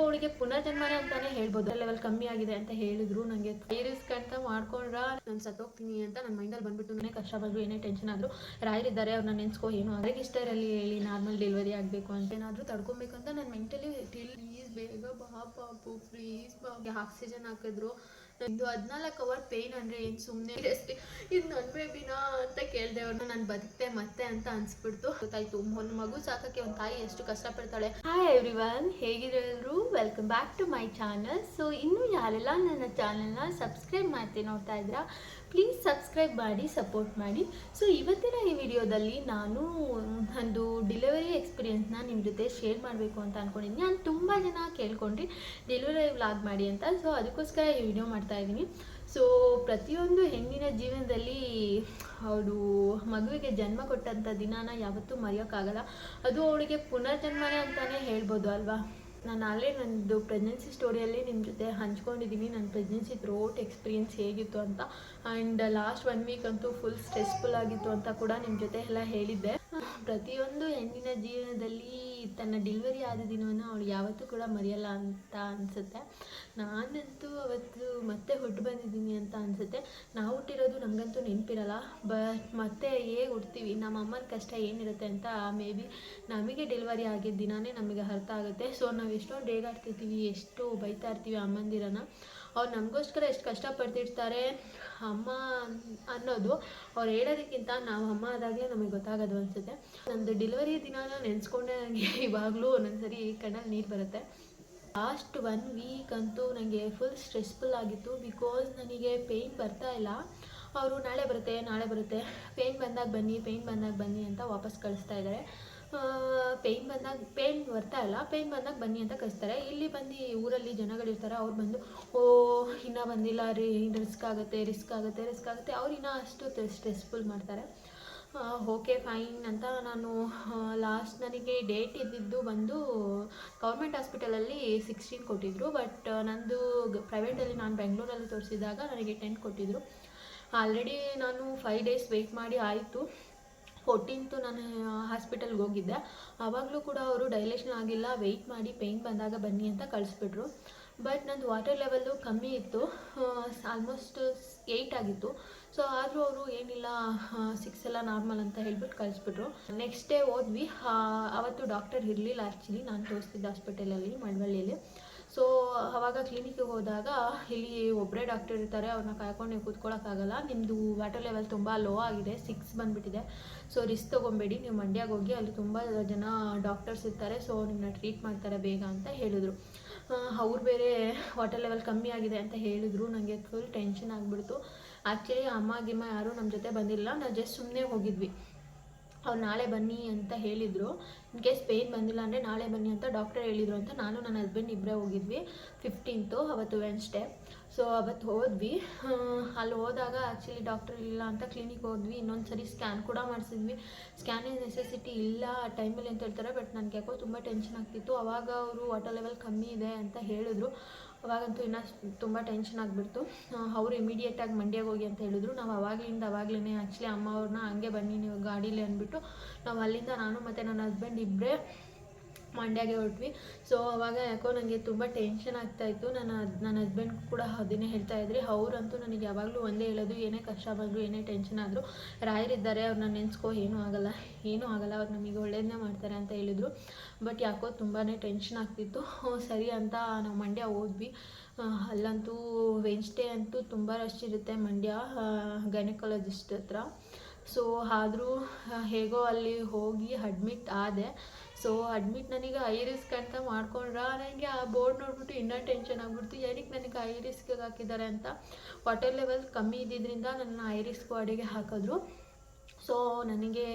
ಅವಳಿಗೆ ಪುನರ್ಜನ್ಮನೇ ಅಂತಾನೆ ಹೇಳ್ಬೋದು. ಲೆವೆಲ್ ಕಮ್ಮಿ ಆಗಿದೆ ಅಂತ ಹೇಳಿದ್ರು. ನನಗೆ ರಿಸ್ಕ್ ಅಂತ ಮಾಡ್ಕೊಂಡ್ರ ನಾನು ಸತ್ತೋಗ್ತೀನಿ ಅಂತ ನನ್ನ ಮೈಂಡಲ್ಲಿ ಬಂದ್ಬಿಟ್ಟು ನನಗೆ ಕಷ್ಟ ಬಂದ್ರು ಏನೇ ಟೆನ್ಷನ್ ಆದ್ರು ರಾಯರಿದ್ದಾರೆ ಅವ್ರನ್ನ ನೆನ್ಸ್ಕೋ ಏನು ಇಷ್ಟ ಇರಲಿ ಹೇಳಿ ನಾರ್ಮಲ್ ಡೆಲಿವರಿ ಆಗಬೇಕು ಅಂತ. ಏನಾದರೂ ಅಂತ ನಾನು ಮೆಂಟಲಿ ಪ್ಲೀಸ್ ಬೇಗ ಬಾ ಪಾಪು ಪ್ಲೀಸ್ ಬಾ. ಆಕ್ಸಿಜನ್ ಹಾಕಿದ್ರು. ಇದು ಹದಿನಾಲ್ಕು ಅವರ್ ಪೇನ್ ಅಂದ್ರೆ ಏನು ಸುಮ್ಮನೆ ಇದು ನನ್ನ ಬೇಬಿನಾ ಅಂತ ಕೇಳಿದೆ ಅವ್ರನ್ನ ನಾನು ಬದುಕ್ತೆ ಮತ್ತೆ ಅಂತ ಅನ್ಸ್ಬಿಡ್ತು. ಗೊತ್ತಾಯ್ತು ಒಂದು ಮಗು ಸಾಕಕ್ಕೆ ಒಂದು ತಾಯಿ ಎಷ್ಟು ಕಷ್ಟಪಡ್ತಾಳೆ. Hi everyone ಹೇಗಿರೋರು welcome back to my channel so ಇನ್ನೂ ಯಾರೆಲ್ಲ ನನ್ನ ಚಾನಲ್ನ ಸಬ್ಸ್ಕ್ರೈಬ್ ಮಾಡ್ತೀನಿ ನೋಡ್ತಾ ಇದ್ದೀರಾ ಪ್ಲೀಸ್ ಸಬ್ಸ್ಕ್ರೈಬ್ ಮಾಡಿ ಸಪೋರ್ಟ್ ಮಾಡಿ. ಸೊ ಇವತ್ತಿನ ಈ ವಿಡಿಯೋದಲ್ಲಿ ನಾನು ಒಂದು ಡೆಲಿವರಿ ಎಕ್ಸ್ಪೀರಿಯೆನ್ಸ್ನ ನಿಮ್ಮ ಜೊತೆ ಶೇರ್ ಮಾಡಬೇಕು ಅಂತ ಅಂದ್ಕೊಂಡಿದ್ದೀನಿ ನಾನು ತುಂಬ ಜನ ಕೇಳ್ಕೊಂಡ್ರಿ ಡೆಲಿವರಿ ವ್ಲಾಗ್ ಮಾಡಿ ಅಂತ. ಸೊ ಅದಕ್ಕೋಸ್ಕರ ಈ ವಿಡಿಯೋ ಮಾಡ್ತಾ ಇದ್ದೀನಿ. ಸೊ ಪ್ರತಿಯೊಂದು ಹೆಣ್ಣಿನ ಜೀವನದಲ್ಲಿ ಅವಳು ಮಗುವಿಗೆ ಜನ್ಮ ಕೊಟ್ಟಂಥ ದಿನಾನ ಯಾವತ್ತೂ ಮರೆಯೋಕ್ಕಾಗಲ್ಲ. ಅದು ಅವಳಿಗೆ ಪುನರ್ಜನ್ಮನೇ ಅಂತಲೇ ಹೇಳ್ಬೋದು ಅಲ್ವಾ? ನಾನು ಅಲ್ಲೇ ನನ್ನದು ಪ್ರೆಗ್ನೆನ್ಸಿ ಸ್ಟೋರಿಯಲ್ಲಿ ನಿಮ್ಮ ಜೊತೆ ಹಂಚ್ಕೊಂಡಿದ್ದೀನಿ ನನ್ನ ಪ್ರೆಗ್ನೆನ್ಸಿ ಥ್ರೋಟ್ ಎಕ್ಸ್ಪೀರಿಯೆನ್ಸ್ ಹೇಗಿತ್ತು ಅಂತ ಆ್ಯಂಡ್ ಲಾಸ್ಟ್ ಒನ್ ವೀಕ್ ಅಂತೂ ಫುಲ್ ಸ್ಟ್ರೆಸ್ಫುಲ್ ಆಗಿತ್ತು ಅಂತ ಕೂಡ ನಿಮ್ಮ ಜೊತೆ ಎಲ್ಲ ಹೇಳಿದ್ದೆ. ಪ್ರತಿಯೊಂದು ಹೆಣ್ಣಿನ ಜೀವನದಲ್ಲಿ ತನ್ನ ಡೆಲಿವರಿ ಆದ ದಿನವನ್ನು ಅವಳು ಯಾವತ್ತೂ ಕೂಡ ಮರೆಯಲ್ಲ ಅಂತ ಅನಿಸುತ್ತೆ. ನಾನಂತೂ ಅವತ್ತು ಮತ್ತೆ ಹೊಟ್ಟು ಬಂದಿದ್ದೀನಿ ಅಂತ ಅನಿಸುತ್ತೆ. ನಾವು ಹುಟ್ಟಿರೋದು ನಮಗಂತೂ ನೆನಪಿರಲ್ಲ ಬಟ್ ಮತ್ತೆ ಹೇಗೆ ಹುಡ್ತೀವಿ ನಮ್ಮ ಅಮ್ಮನ ಕಷ್ಟ ಏನಿರುತ್ತೆ ಅಂತ ಮೇ ಬಿ ನಮಗೆ ಡೆಲಿವರಿ ಆಗಿದ್ದ ದಿನವೇ ನಮಗೆ ಅರ್ಥ ಆಗುತ್ತೆ. ಸೊ ನಾವು ಎಷ್ಟೋ ಡೇಗಾಡ್ತಿರ್ತೀವಿ ಎಷ್ಟು ಬೈತಾ ಇರ್ತೀವಿ ಅಮ್ಮಂದಿರನ್ನ. ಅವ್ರು ನಮಗೋಸ್ಕರ ಎಷ್ಟು ಕಷ್ಟಪಡ್ತಿರ್ತಾರೆ ಅಮ್ಮ ಅನ್ನೋದು ಅವ್ರು ಹೇಳೋದಕ್ಕಿಂತ ನಾವು ಅಮ್ಮ ಆದಾಗಲೇ ನಮಗೆ ಗೊತ್ತಾಗೋದು ಅನಿಸುತ್ತೆ. ನಂದು ಡೆಲಿವರಿ ದಿನಾನ ನೆನೆಸ್ಕೊಂಡೆ ನನಗೆ ಇವಾಗಲೂ ಒಂದೊಂದ್ಸರಿ ಕಣ್ಣಲ್ಲಿ ನೀರು ಬರುತ್ತೆ. ಲಾಸ್ಟ್ ಒನ್ ವೀಕ್ ಅಂತೂ ನನಗೆ ಫುಲ್ ಸ್ಟ್ರೆಸ್ಫುಲ್ ಆಗಿತ್ತು ಬಿಕಾಸ್ ನನಗೆ ಪೇಯ್ನ್ ಬರ್ತಾ ಇಲ್ಲ. ಅವರು ನಾಳೆ ಬರುತ್ತೆ ನಾಳೆ ಬರುತ್ತೆ, ಪೇಯ್ನ್ ಬಂದಾಗ ಬನ್ನಿ, ಪೇಯ್ನ್ ಬಂದಾಗ ಬನ್ನಿ ಅಂತ ವಾಪಸ್ ಕಳಿಸ್ತಾ ಇದ್ದಾರೆ ಪೇಯ್ನ್ ಬಂದಾಗ ಪೇಯ್ನ್ ಬರ್ತಾ ಇಲ್ಲ. ಪೇಯ್ನ್ ಬಂದಾಗ ಬನ್ನಿ ಅಂತ ಕಳಿಸ್ತಾರೆ. ಇಲ್ಲಿ ಬಂದು ಊರಲ್ಲಿ ಜನಗಳಿರ್ತಾರೆ ಅವ್ರು ಬಂದು, ಓ, ಇನ್ನೂ ಬಂದಿಲ್ಲ ರೀ. ರಿಸ್ಕ್ ಆಗುತ್ತೆ ರಿಸ್ಕ್ ಆಗುತ್ತೆ ರಿಸ್ಕ್ ಆಗುತ್ತೆ. ಅವ್ರು ಇನ್ನೂ ಅಷ್ಟು ಸ್ಟ್ರೆಸ್ಫುಲ್ ಮಾಡ್ತಾರೆ. ಓಕೆ ಫೈನ್ ಅಂತ ನಾನು ಲಾಸ್ಟ್ ನನಗೆ ಡೇಟ್ ಇದ್ದಿದ್ದು ಬಂದು ಗೌರ್ಮೆಂಟ್ ಹಾಸ್ಪಿಟಲಲ್ಲಿ ಸಿಕ್ಸ್ಟೀನ್ ಕೊಟ್ಟಿದ್ದರು ಬಟ್ ನಂದು ಪ್ರೈವೇಟಲ್ಲಿ ನಾನು ಬೆಂಗಳೂರಲ್ಲಿ ತೋರಿಸಿದಾಗ ನನಗೆ ಟೆನ್ ಕೊಟ್ಟಿದ್ದರು ಆಲ್ರೆಡಿ ನಾನು ಫೈವ್ ಡೇಸ್ ವೆಯ್ಟ್ ಮಾಡಿ ಆಯಿತು. ಫೋರ್ಟೀನ್ತು ನಾನು ಹಾಸ್ಪಿಟಲ್ಗೆ ಹೋಗಿದ್ದೆ. ಆವಾಗಲೂ ಕೂಡ ಅವರು ಡೈಲೇಷನ್ ಆಗಿಲ್ಲ ವೆಯ್ಟ್ ಮಾಡಿ ಪೇಯ್ನ್ ಬಂದಾಗ ಬನ್ನಿ ಅಂತ ಕಳಿಸ್ಬಿಟ್ರು. ಬಟ್ ನಂದು ವಾಟರ್ ಲೆವೆಲ್ಲು ಕಮ್ಮಿ ಇತ್ತು ಆಲ್ಮೋಸ್ಟ್ ಏಯ್ಟ್ ಆಗಿತ್ತು. ಸೊ ಆದರೂ ಅವರು ಏನಿಲ್ಲ ಸಿಕ್ಸ್ ಎಲ್ಲ ನಾರ್ಮಲ್ ಅಂತ ಹೇಳ್ಬಿಟ್ಟು ಕಳಿಸ್ಬಿಟ್ರು. ನೆಕ್ಸ್ಟ್ ಡೇ ಹೋದ್ವಿ. ಅವತ್ತು ಡಾಕ್ಟರ್ ಇರಲಿಲ್ಲ ಆ್ಯಕ್ಚುಲಿ ನಾನು ತೋರಿಸ್ತಿದ್ದೆ ಹಾಸ್ಪಿಟಲಲ್ಲಿ ಮಳವಳ್ಳಿಯಲ್ಲಿ ಸೊ ಅವಾಗ ಕ್ಲಿನಿಕ್ಗೆ ಹೋದಾಗ ಇಲ್ಲಿ ಒಬ್ಬರೇ ಡಾಕ್ಟರ್ ಇರ್ತಾರೆ ಅವ್ರನ್ನ ಕಾಯ್ಕೊಂಡು ನೀವು ಕೂತ್ಕೊಳ್ಳೋಕ್ಕಾಗಲ್ಲ ನಿಮ್ಮದು ವಾಟರ್ ಲೆವೆಲ್ ತುಂಬ ಲೋ ಆಗಿದೆ ಸಿಕ್ಸ್ ಬಂದುಬಿಟ್ಟಿದೆ. ಸೊ ರಿಸ್ಕ್ ತೊಗೊಬೇಡಿ, ನೀವು ಮಂಡ್ಯಗೆ ಹೋಗಿ ಅಲ್ಲಿ ತುಂಬ ಜನ ಡಾಕ್ಟರ್ಸ್ ಇರ್ತಾರೆ ಸೊ ನಿಮ್ಮನ್ನ ಟ್ರೀಟ್ ಮಾಡ್ತಾರೆ ಬೇಗ ಅಂತ ಹೇಳಿದ್ರು. ಅವ್ರು ಬೇರೆ ವಾಟರ್ ಲೆವೆಲ್ ಕಮ್ಮಿ ಆಗಿದೆ ಅಂತ ಹೇಳಿದ್ರು. ನನಗೆ ಫುಲ್ ಟೆನ್ಷನ್ ಆಗಿಬಿಡ್ತು. ಆ್ಯಕ್ಚುಲಿ ಅಮ್ಮ, ಗಿಮ್ಮ ಯಾರೂ ನಮ್ಮ ಜೊತೆ ಬಂದಿಲ್ಲ. ನಾವು ಜಸ್ಟ್ ಸುಮ್ಮನೆ ಹೋಗಿದ್ವಿ. ಅವ್ರು ನಾಳೆ ಬನ್ನಿ ಅಂತ ಹೇಳಿದರು. ಇನ್ ಕೇಸ್ ಪೇಯ್ನ್ ಬಂದಿಲ್ಲ ಅಂದರೆ ನಾಳೆ ಬನ್ನಿ ಅಂತ ಡಾಕ್ಟರ್ ಹೇಳಿದರು ಅಂತ ನಾನು ನನ್ನ ಹಸ್ಬೆಂಡ್ ಇಬ್ಬರೇ ಹೋಗಿದ್ವಿ ಫಿಫ್ಟೀನ್ತು ಅವತ್ತು ವೆನ್ಸ್ಡೇ ಸೊ ಅವತ್ತು ಹೋದ್ವಿ. ಅಲ್ಲಿ ಹೋದಾಗ ಆ್ಯಕ್ಚುಲಿ ಡಾಕ್ಟರ್ ಇಲ್ಲ ಅಂತ ಕ್ಲಿನಿಕ್ ಹೋದ್ವಿ. ಇನ್ನೊಂದು ಸರಿ ಸ್ಕ್ಯಾನ್ ಕೂಡ ಮಾಡಿಸಿದ್ವಿ. ಸ್ಕ್ಯಾನಿಂಗ್ ನೆಸೆಸಿಟಿ ಇಲ್ಲ ಆ ಟೈಮಲ್ಲಿ ಅಂತ ಹೇಳ್ತಾರೆ ಬಟ್ ನನಗೆ ಯಾಕೋ ತುಂಬ ಟೆನ್ಷನ್ ಆಗ್ತಿತ್ತು. ಅವಾಗ ಅವರು ವಾಟರ್ ಲೆವೆಲ್ ಕಮ್ಮಿ ಇದೆ ಅಂತ ಹೇಳಿದ್ರು. ಅವಾಗಂತೂ ಇನ್ನೂ ತುಂಬ ಟೆನ್ಷನ್ ಆಗಿಬಿಡ್ತು. ಅವರು ಇಮಿಡಿಯೇಟಾಗಿ ಮಂಡ್ಯಗೆ ಹೋಗಿ ಅಂತ ಹೇಳಿದ್ರು. ನಾವು ಅವಾಗಲಿಂದ ಅವಾಗಲೇ ಆ್ಯಕ್ಚುಲಿ ಅಮ್ಮ ಅವ್ರನ್ನ ಹಂಗೆ ಬನ್ನಿ ನೀವು ಗಾಡೀಲಿ ಅಂದ್ಬಿಟ್ಟು ನಾವು ಅಲ್ಲಿಂದ ನಾನು ಮತ್ತು ನನ್ನ ಹಸ್ಬೆಂಡ್ ಇಬ್ಬರೇ ಮಂಡ್ಯಗೆ ಹೊರಟ್ವಿ. ಸೊ ಅವಾಗ ಯಾಕೋ ನನಗೆ ತುಂಬ ಟೆನ್ಷನ್ ಆಗ್ತಾಯಿತ್ತು ನನ್ನ ನನ್ನ ಹಸ್ಬೆಂಡ್ ಕೂಡ ಅದನ್ನೇ ಹೇಳ್ತಾ ಇದ್ರಿ. ಅವರಂತೂ ನನಗೆ ಯಾವಾಗಲೂ ಒಂದೇ ಹೇಳೋದು, ಏನೇ ಕಷ್ಟ ಬಂದರೂ ಏನೇ ಟೆನ್ಷನ್ ಆದರೂ ರಾಯರಿದ್ದಾರೆ ಅವ್ರನ್ನ ನೆನೆಸ್ಕೋ, ಏನೂ ಆಗಲ್ಲ ಏನೂ ಆಗಲ್ಲ, ಅವ್ರು ನಮಗೆ ಒಳ್ಳೇದನ್ನೇ ಮಾಡ್ತಾರೆ ಅಂತ ಹೇಳಿದರು. ಬಟ್ ಯಾಕೋ ತುಂಬಾ ಟೆನ್ಷನ್ ಆಗ್ತಿತ್ತು. ಸರಿ ಅಂತ ನಾವು ಮಂಡ್ಯ ಹೋದ್ವಿ. ಅಲ್ಲಂತೂ ವೆನ್ಸ್ಡೇ ಅಂತೂ ತುಂಬ ರಶ್ ಇರುತ್ತೆ ಮಂಡ್ಯ ಗೈನಕಾಲಜಿಸ್ಟ್ ಹತ್ರ. ಸೊ ಆದರೂ ಹೇಗೋ ಅಲ್ಲಿ ಹೋಗಿ ಅಡ್ಮಿಟ್ ಆದೆ. ಸೊ ಅಡ್ಮಿಟ್ ನನಗೆ ಐ ರಿಸ್ಕ್ ಅಂತ ಮಾಡ್ಕೊಂಡ್ರ ನನಗೆ ಆ ಬೋರ್ಡ್ ನೋಡ್ಬಿಟ್ಟು ಇನ್ನೂ ಟೆನ್ಷನ್ ಆಗ್ಬಿಡ್ತು. ಏನಕ್ಕೆ ನನಗೆ ಐ ರಿಸ್ಕ್ ಹಾಕಿದ್ದಾರೆ ಅಂತ? ವಾಟರ್ ಲೆವೆಲ್ ಕಮ್ಮಿ ಇದ್ದಿದ್ದರಿಂದ ನನ್ನ ಐ ರಿಸ್ಕ್ ವಾರ್ಡಿಗೆ ಹಾಕಿದ್ರು. ಸೊ ನನಗೆ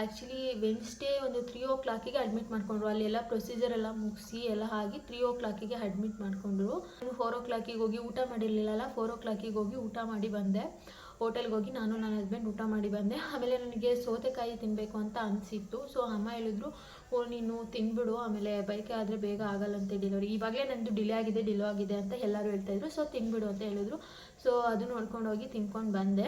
ಆ್ಯಕ್ಚುಲಿ ವೆನ್ಸ್ಡೇ ಒಂದು ತ್ರೀ ಓ ಕ್ಲಾಕಿಗೆ ಅಡ್ಮಿಟ್ ಮಾಡಿಕೊಂಡ್ರು. ಅಲ್ಲೆಲ್ಲ ಪ್ರೊಸೀಜರ್ ಎಲ್ಲ ಮುಗಿಸಿ ಎಲ್ಲ ಆಗಿ ತ್ರೀ ಓ ಕ್ಲಾಕಿಗೆ ಅಡ್ಮಿಟ್ ಮಾಡಿಕೊಂಡ್ರು. ನಾನು ಫೋರ್ ಓ ಕ್ಲಾಕಿಗೆ ಹೋಗಿ ಊಟ ಮಾಡಿರಲಿಲ್ಲಲ್ಲ ಫೋರ್ ಓ ಕ್ಲಾಕಿಗೆ ಹೋಗಿ ಊಟ ಮಾಡಿ ಬಂದೆ. ಹೋಟೆಲ್ಗೆ ಹೋಗಿ ನಾನು, ನನ್ನ ಹಸ್ಬೆಂಡ್ ಊಟ ಮಾಡಿ ಬಂದೆ. ಆಮೇಲೆ ನನಗೆ ಸೌತೆಕಾಯಿ ತಿನ್ನಬೇಕು ಅಂತ ಅನಿಸಿತ್ತು. ಸೊ ಅಮ್ಮ ಹೇಳಿದ್ರು ಓ ನೀನು, ತಿನ್ಬಿಡು, ಆಮೇಲೆ ಬೈಕೆ ಆದರೆ ಬೇಗ ಆಗಲ್ಲಂತೆ ಡೆಲಿವರಿ ಇವಾಗಲೇ ನಂದು ಡಿಲೇ ಆಗಿದೆ, ಡಿಲೋ ಆಗಿದೆ ಅಂತ ಎಲ್ಲರೂ ಹೇಳ್ತಾಯಿದ್ರು ಸೊ ತಿನ್ಬಿಡು ಅಂತ ಹೇಳಿದ್ರು. ಸೊ ಅದು ನೋಡ್ಕೊಂಡು ಹೋಗಿ ತಿನ್ಕೊಂಡು ಬಂದೆ.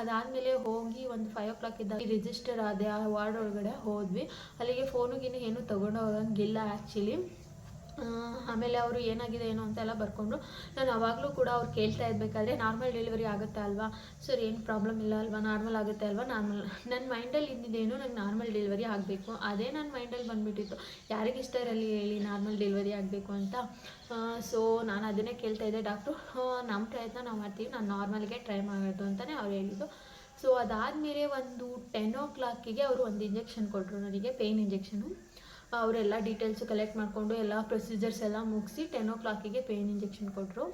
ಅದಾದಮೇಲೆ ಹೋಗಿ ಒಂದು ಫೈವ್ ಓ ಕ್ಲಾಕ್ ಇದ್ದಾಗ ರಿಜಿಸ್ಟರ್ ಆದೆ, ಆ ವಾರ್ಡ್ ಒಳಗಡೆ ಹೋದ್ವಿ. ಅಲ್ಲಿಗೆ ಫೋನುಗಿನ ಏನು ತೊಗೊಂಡು ಹೋಗಂಗಿಲ್ಲ ಆ್ಯಕ್ಚುಲಿ ಆಮೇಲೆ ಅವರು ಏನಾಗಿದೆ, ಏನೋ ಅಂತೆಲ್ಲ ಬರ್ಕೊಂಡ್ರು. ನಾನು ಅವಾಗಲೂ ಕೂಡ ಅವ್ರು ಕೇಳ್ತಾ ಇರಬೇಕಾದ್ರೆ ನಾರ್ಮಲ್ ಡೆಲಿವರಿ ಆಗುತ್ತೆ ಅಲ್ವಾ? ಸರ್, ಏನು ಪ್ರಾಬ್ಲಮ್ ಇಲ್ಲ ಅಲ್ವಾ? ನಾರ್ಮಲ್ ಆಗುತ್ತೆ ಅಲ್ವಾ? ನಾರ್ಮಲ್ ನನ್ನ ಮೈಂಡಲ್ಲಿ ಇದ್ದಿದ್ದೇನು ನಂಗೆ ನಾರ್ಮಲ್ ಡೆಲಿವರಿ ಆಗಬೇಕು. ಅದೇ ನನ್ನ ಮೈಂಡಲ್ಲಿ ಬಂದುಬಿಟ್ಟಿತ್ತು. ಯಾರಿಗೆ ಇಷ್ಟ ಇರಲಿ ಹೇಳಿ, ನಾರ್ಮಲ್ ಡೆಲಿವರಿ ಆಗಬೇಕು ಅಂತ. ಸೊ, ನಾನು ಅದನ್ನೇ ಕೇಳ್ತಾ ಇದ್ದೆ. ಡಾಕ್ಟ್ರು ನಮ್ಮ ಪ್ರಯತ್ನ ನಾವು ಮಾಡ್ತೀವಿ. ನಾನು ನಾರ್ಮಲ್ಗೆ ಟ್ರೈ ಮಾಡೋದು ಅಂತಲೇ ಅವ್ರು ಹೇಳಿದ್ದು. ಸೊ, ಅದಾದಮೇಲೆ ಒಂದು ಟೆನ್ ಓ ಕ್ಲಾಕಿಗೆ ಅವರು ಒಂದು ಇಂಜೆಕ್ಷನ್ ಕೊಟ್ಟರು ನನಗೆ, ಪೇಯ್ನ್ ಇಂಜೆಕ್ಷನು. ಅವರೆಲ್ಲ ಡೀಟೇಲ್ಸ್ ಕಲೆಕ್ಟ್ ಮಾಡಿಕೊಂಡು ಎಲ್ಲ ಪ್ರೊಸೀಜರ್ಸ್ ಎಲ್ಲ ಮುಗಿಸಿ ಟೆನ್ ಓ ಕ್ಲಾಕಿಗೆ ಪೇಯ್ನ್ ಇಂಜೆಕ್ಷನ್ ಕೊಟ್ಟರು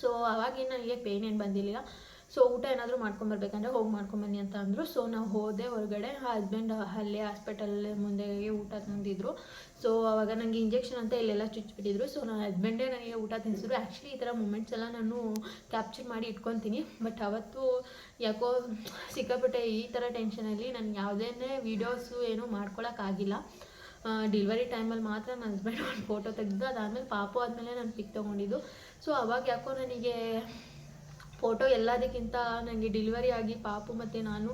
ಸೊ ಅವಾಗಿನ ನನಗೆ ಪೇಯ್ನ್ ಏನು ಬಂದಿಲ್ಲ ಸೊ ಊಟ ಏನಾದರೂ ಮಾಡ್ಕೊಂಬರ್ಬೇಕಂದ್ರೆ ಹೋಗಿ ಮಾಡ್ಕೊಂಬನ್ನಿ ಅಂತ ಅಂದರು. ಸೊ ನಾವು ಹೋದೆ ಹೊರಗಡೆ ಹಸ್ಬೆಂಡ್ ಅಲ್ಲೇ ಹಾಸ್ಪಿಟಲ್ ಮುಂದೆ ಊಟ ತಂದಿದ್ರು. ಸೊ ಅವಾಗ ನನಗೆ ಇಂಜೆಕ್ಷನ್ ಅಂತ ಇಲ್ಲೆಲ್ಲ ಚುಚ್ಚಿಬಿಟ್ಟಿದ್ರು ಸೊ ನನ್ನ ಹಸ್ಬೆಂಡೇ ನನಗೆ ಊಟ ತಿನ್ನಿಸಿದ್ರು ಆ್ಯಕ್ಚುಲಿ ಈ ಥರ ಮೂಮೆಂಟ್ಸ್ ಎಲ್ಲ ನಾನು ಕ್ಯಾಪ್ಚರ್ ಮಾಡಿ ಇಟ್ಕೊತೀನಿ. ಬಟ್ ಅವತ್ತು ಯಾಕೋ ಸಿಕ್ಕಾಪಟ್ಟೆ ಈ ಥರ ಟೆನ್ಷನಲ್ಲಿ ನಾನು ಯಾವುದೇ ವೀಡಿಯೋಸು ಏನೂ ಮಾಡ್ಕೊಳಕ್ಕಾಗಿಲ್ಲ ಡಿಲ್ವರಿ ಟೈಮಲ್ಲಿ ಮಾತ್ರ ನನ್ನ ಹಸ್ಬೆಂಡ್ ಒಂದು ಫೋಟೋ ತೆಗೆದು ಅದಾದಮೇಲೆ ಪಾಪು ಆದಮೇಲೆ ನಾನು ಪಿಕ್ ತೊಗೊಂಡಿದ್ದು. ಸೊ ಅವಾಗ ಯಾಕೋ ನನಗೆ ಫೋಟೋ ಎಲ್ಲದಕ್ಕಿಂತ ನನಗೆ ಡೆಲಿವರಿ ಆಗಿ ಪಾಪು ಮತ್ತು ನಾನು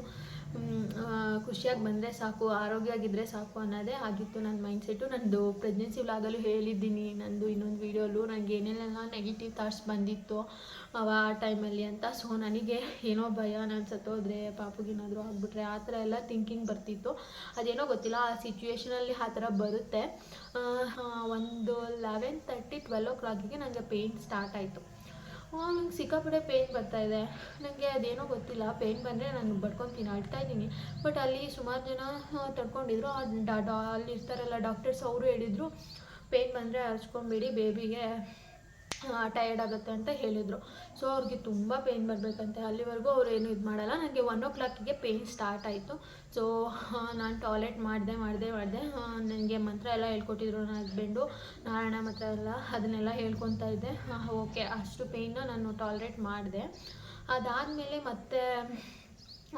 ಖುಷಿಯಾಗಿ ಬಂದರೆ ಸಾಕು ಆರೋಗ್ಯವಾಗಿದ್ದರೆ ಸಾಕು ಅನ್ನೋದೇ ಆಗಿತ್ತು ನನ್ನ ಮೈಂಡ್ಸೆಟ್ಟು ನನ್ನದು ಪ್ರೆಗ್ನೆನ್ಸಿ ವ್ಲಾಗಲ್ಲೂ ಹೇಳಿದ್ದೀನಿ. ನಂದು ಇನ್ನೊಂದು ವೀಡಿಯೋಲ್ಲೂ ನನಗೆ ಏನೇನೆಲ್ಲ ನೆಗೆಟಿವ್ ಥಾಟ್ಸ್ ಬಂದಿತ್ತು ಅವ ಆ ಟೈಮಲ್ಲಿ ಅಂತ. ಸೊ ನನಗೆ ಏನೋ ಭಯ, ನಾನು ಸತ್ತೋದ್ರೆ ಪಾಪುಗೇನಾದರೂ ಆಗಿಬಿಟ್ರೆ ಆ ಥರ ಎಲ್ಲ ಥಿಂಕಿಂಗ್ ಬರ್ತಿತ್ತು. ಅದೇನೋ ಗೊತ್ತಿಲ್ಲ, ಆ ಸಿಚುವೇಶನಲ್ಲಿ ಆ ಥರ ಬರುತ್ತೆ. ಒಂದು ಲೆವೆನ್ ತರ್ಟಿ ಟ್ವೆಲ್ ಓ ಕ್ಲಾಕಿಗೆ ನನಗೆ ಪೇಯ್ನ್ ಸ್ಟಾರ್ಟ್ ಆಯಿತು. ನಂಗೆ ಸಿಕ್ಕಾಪಟ್ಟೆ ಪೇಯ್ನ್ ಬರ್ತಾ ಇದೆ. ನನಗೆ ಅದೇನೋ ಗೊತ್ತಿಲ್ಲ. ಪೇಯ್ನ್ ಬಂದರೆ ನಾನು ಬಡ್ಕೊತೀನಿ, ಅಳ್ತಾ ಇದ್ದೀನಿ. ಬಟ್ ಅಲ್ಲಿ ಸುಮಾರು ಜನ ತಡ್ಕೊಂಡಿದ್ರು. ಅಲ್ಲಿ ಇರ್ತಾರಲ್ಲ ಡಾಕ್ಟರ್ಸ್ ಅವರು ಹೇಳಿದರು ಪೇಯ್ನ್ ಬಂದರೆ ಹಚ್ಕೊಂಬಿಡಿ ಬೇಬಿಗೆ ಟಯರ್ಡ್ ಆಗುತ್ತೆ ಅಂತ ಹೇಳಿದರು. ಸೊ ಅವ್ರಿಗೆ ತುಂಬ ಪೇಯ್ನ್ ಬರಬೇಕಂತೆ. ಅಲ್ಲಿವರೆಗೂ ಅವ್ರು ಏನು ಇದು ಮಾಡಲ್ಲ. ನನಗೆ ಒನ್ ಓ ಕ್ಲಾಕಿಗೆ ಪೇಯ್ನ್ ಸ್ಟಾರ್ಟ್ ಆಯಿತು. ಸೊ ನಾನು ಟಾಯ್ಲೆಟ್ ಮಾಡಿದೆ ಮಾಡಿದೆ ಮಾಡಿದೆ. ನನಗೆ ಮಂತ್ರ ಎಲ್ಲ ಹೇಳ್ಕೊಟ್ಟಿದ್ರು ನನ್ನ ಹಸ್ಬೆಂಡು ನಾರಾಯಣ ಮಂತ್ರ ಎಲ್ಲ ಅದನ್ನೆಲ್ಲ ಹೇಳ್ಕೊತಾ ಇದ್ದೆ. ಓಕೆ ಅಷ್ಟು ಪೇಯ್ನ ನಾನು ಟಾಯ್ಲೆಟ್ ಮಾಡಿದೆ. ಅದಾದಮೇಲೆ ಮತ್ತೆ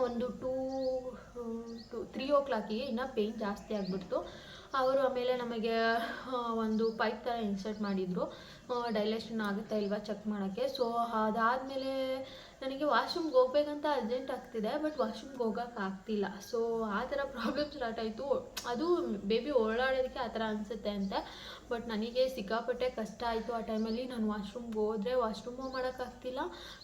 ಒಂದು ಟೂ ಟು ತ್ರೀ ಓ ಕ್ಲಾಕಿಗೆ ಇನ್ನೂ ಪೇಯ್ನ್ ಜಾಸ್ತಿ ಆಗಿಬಿಡ್ತು. ಅವರು ಆಮೇಲೆ ನಮಗೆ ಒಂದು ಪೈಪ್ ಥರ ಇನ್ಸರ್ಟ್ ಮಾಡಿದರು. ಡೈಲೇಷನ್ ಆಗುತ್ತಾ ಇಲ್ವಾ ಚೆಕ್ ಮಾಡೋಕ್ಕೆ? ಸೊ ಅದಾದಮೇಲೆ ನನಗೆ ವಾಶ್ರೂಮ್ಗೆ ಹೋಗ್ಬೇಕಂತ ಅರ್ಜೆಂಟ್ ಆಗ್ತಿದೆ ಬಟ್ ವಾಶ್ರೂಮ್ಗೆ ಹೋಗೋಕೆ ಆಗ್ತಿಲ್ಲ. ಸೊ ಆ ಥರ ಪ್ರಾಬ್ಲಮ್ ಸ್ಟಾರ್ಟ್ ಆಯಿತು. ಅದು ಬೇಬಿ ಓಡಾಡೋದಕ್ಕೆ ಆ ಥರ ಅನಿಸುತ್ತೆ ಅಂತ. ಬಟ್ ನನಗೆ ಸಿಕ್ಕಾಪಟ್ಟೆ ಕಷ್ಟ ಆಯಿತು ಆ ಟೈಮಲ್ಲಿ ನಾನು ವಾಶ್ರೂಮ್ಗೆ ಹೋದರೆ ವಾಶ್ರೂಮು ಮಾಡೋಕ್ಕಾಗ್ತಿಲ್ಲ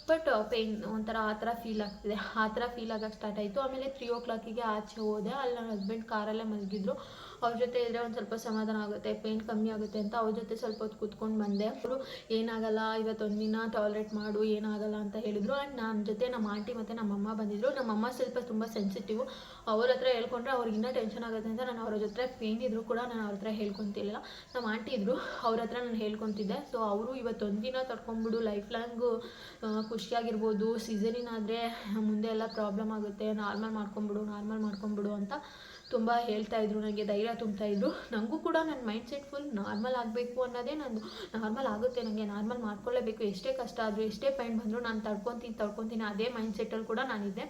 ಬಟ್ ಪೇನ್ ಒಂಥರ ಆ ಥರ ಫೀಲ್ ಆಗ್ತಿದೆ. ಆ ಥರ ಫೀಲ್ ಆಗೋಕ್ಕೆ ಸ್ಟಾರ್ಟ್ ಆಯಿತು. ಆಮೇಲೆ ತ್ರೀ ಓ ಕ್ಲಾಕಿಗೆ ಆಚೆ ಹೋದೆ. ಅಲ್ಲಿ ನನ್ನ ಹಸ್ಬೆಂಡ್ ಕಾರಲ್ಲೇ ಮಲಗಿದ್ರು. ಅವ್ರ ಜೊತೆ ಇದ್ದರೆ ಒಂದು ಸ್ವಲ್ಪ ಸಮಾಧಾನ ಆಗುತ್ತೆ ಪೇನ್ ಕಮ್ಮಿ ಆಗುತ್ತೆ ಅಂತ ಅವ್ರ ಜೊತೆ ಸ್ವಲ್ಪ ಹೊತ್ತು ಕೂತ್ಕೊಂಡು ಬಂದೆ. ಅವರು ಏನಾಗಲ್ಲ ಇವತ್ತು ದಿನ ಟಾಯ್ಲೆಟ್ ಮಾಡು, ಏನಾಗಲ್ಲ ಅಂತ ಹೇಳಿದರು. ಆ್ಯಂಡ್ ನನ್ನ ಜೊತೆ ನಮ್ಮ ಆಂಟಿ ಮತ್ತು ನಮ್ಮಮ್ಮ ಬಂದಿದ್ದರು ನಮ್ಮಮ್ಮ ಸ್ವಲ್ಪ ತುಂಬ ಸೆನ್ಸಿಟಿವ್ ಅವ್ರ ಹತ್ರ ಹೇಳ್ಕೊಂಡ್ರೆ ಅವ್ರಿಗೆ ಇನ್ನೂ ಟೆನ್ಷನ್ ಆಗುತ್ತೆ ಅಂತ ನಾನು ಅವ್ರ ಜೊತೆ ಪೇನ್ ಇದ್ದರೂ ಕೂಡ ನಾನು ಅವ್ರ ಹತ್ರ ಹೇಳ್ಕೊತಿಲ್ಲ ನಮ್ಮ ಆಂಟಿ ಇದ್ರು, ಅವ್ರ ಹತ್ರ ನಾನು ಹೇಳ್ಕೊತಿದ್ದೆ. ಸೊ ಅವರು ಇವತ್ತೊಂದಿನ ತಡ್ಕೊಂಬಿಡು ಲೈಫ್ ಲಾಂಗು ಖುಷಿಯಾಗಿರ್ಬೋದು. ಸೀಸನಿನಾದರೆ ಮುಂದೆ ಎಲ್ಲ ಪ್ರಾಬ್ಲಮ್ ಆಗುತ್ತೆ. ನಾರ್ಮಲ್ ಮಾಡ್ಕೊಂಬಿಡು ನಾರ್ಮಲ್ ಮಾಡ್ಕೊಂಬಿಡು ಅಂತ ತುಂಬ ಹೇಳ್ತಾ ಇದ್ರು ನನಗೆ ಧೈರ್ಯ ತುಂಬ್ತಾ ಇದ್ರು. ನನಗೂ ಕೂಡ ನನ್ನ ಮೈಂಡ್ ಸೆಟ್ ಫುಲ್ ನಾರ್ಮಲ್ ಆಗಬೇಕು ಅನ್ನೋದೇ ನಂದು ನಾರ್ಮಲ್ ಆಗುತ್ತೆ ನನಗೆ ನಾರ್ಮಲ್ ಮಾಡ್ಕೊಳ್ಳೇಬೇಕು. ಎಷ್ಟೇ ಕಷ್ಟ ಆದರೂ, ಎಷ್ಟೇ ಪೈನ್ ಬಂದರೂ ನಾನು ತಡ್ಕೊತೀನಿ ತಡ್ಕೊತೀನಿ ಅದೇ ಮೈಂಡ್ ಸೆಟ್ಟಲ್ಲಿ ಕೂಡ ನಾನಿದ್ದೆ.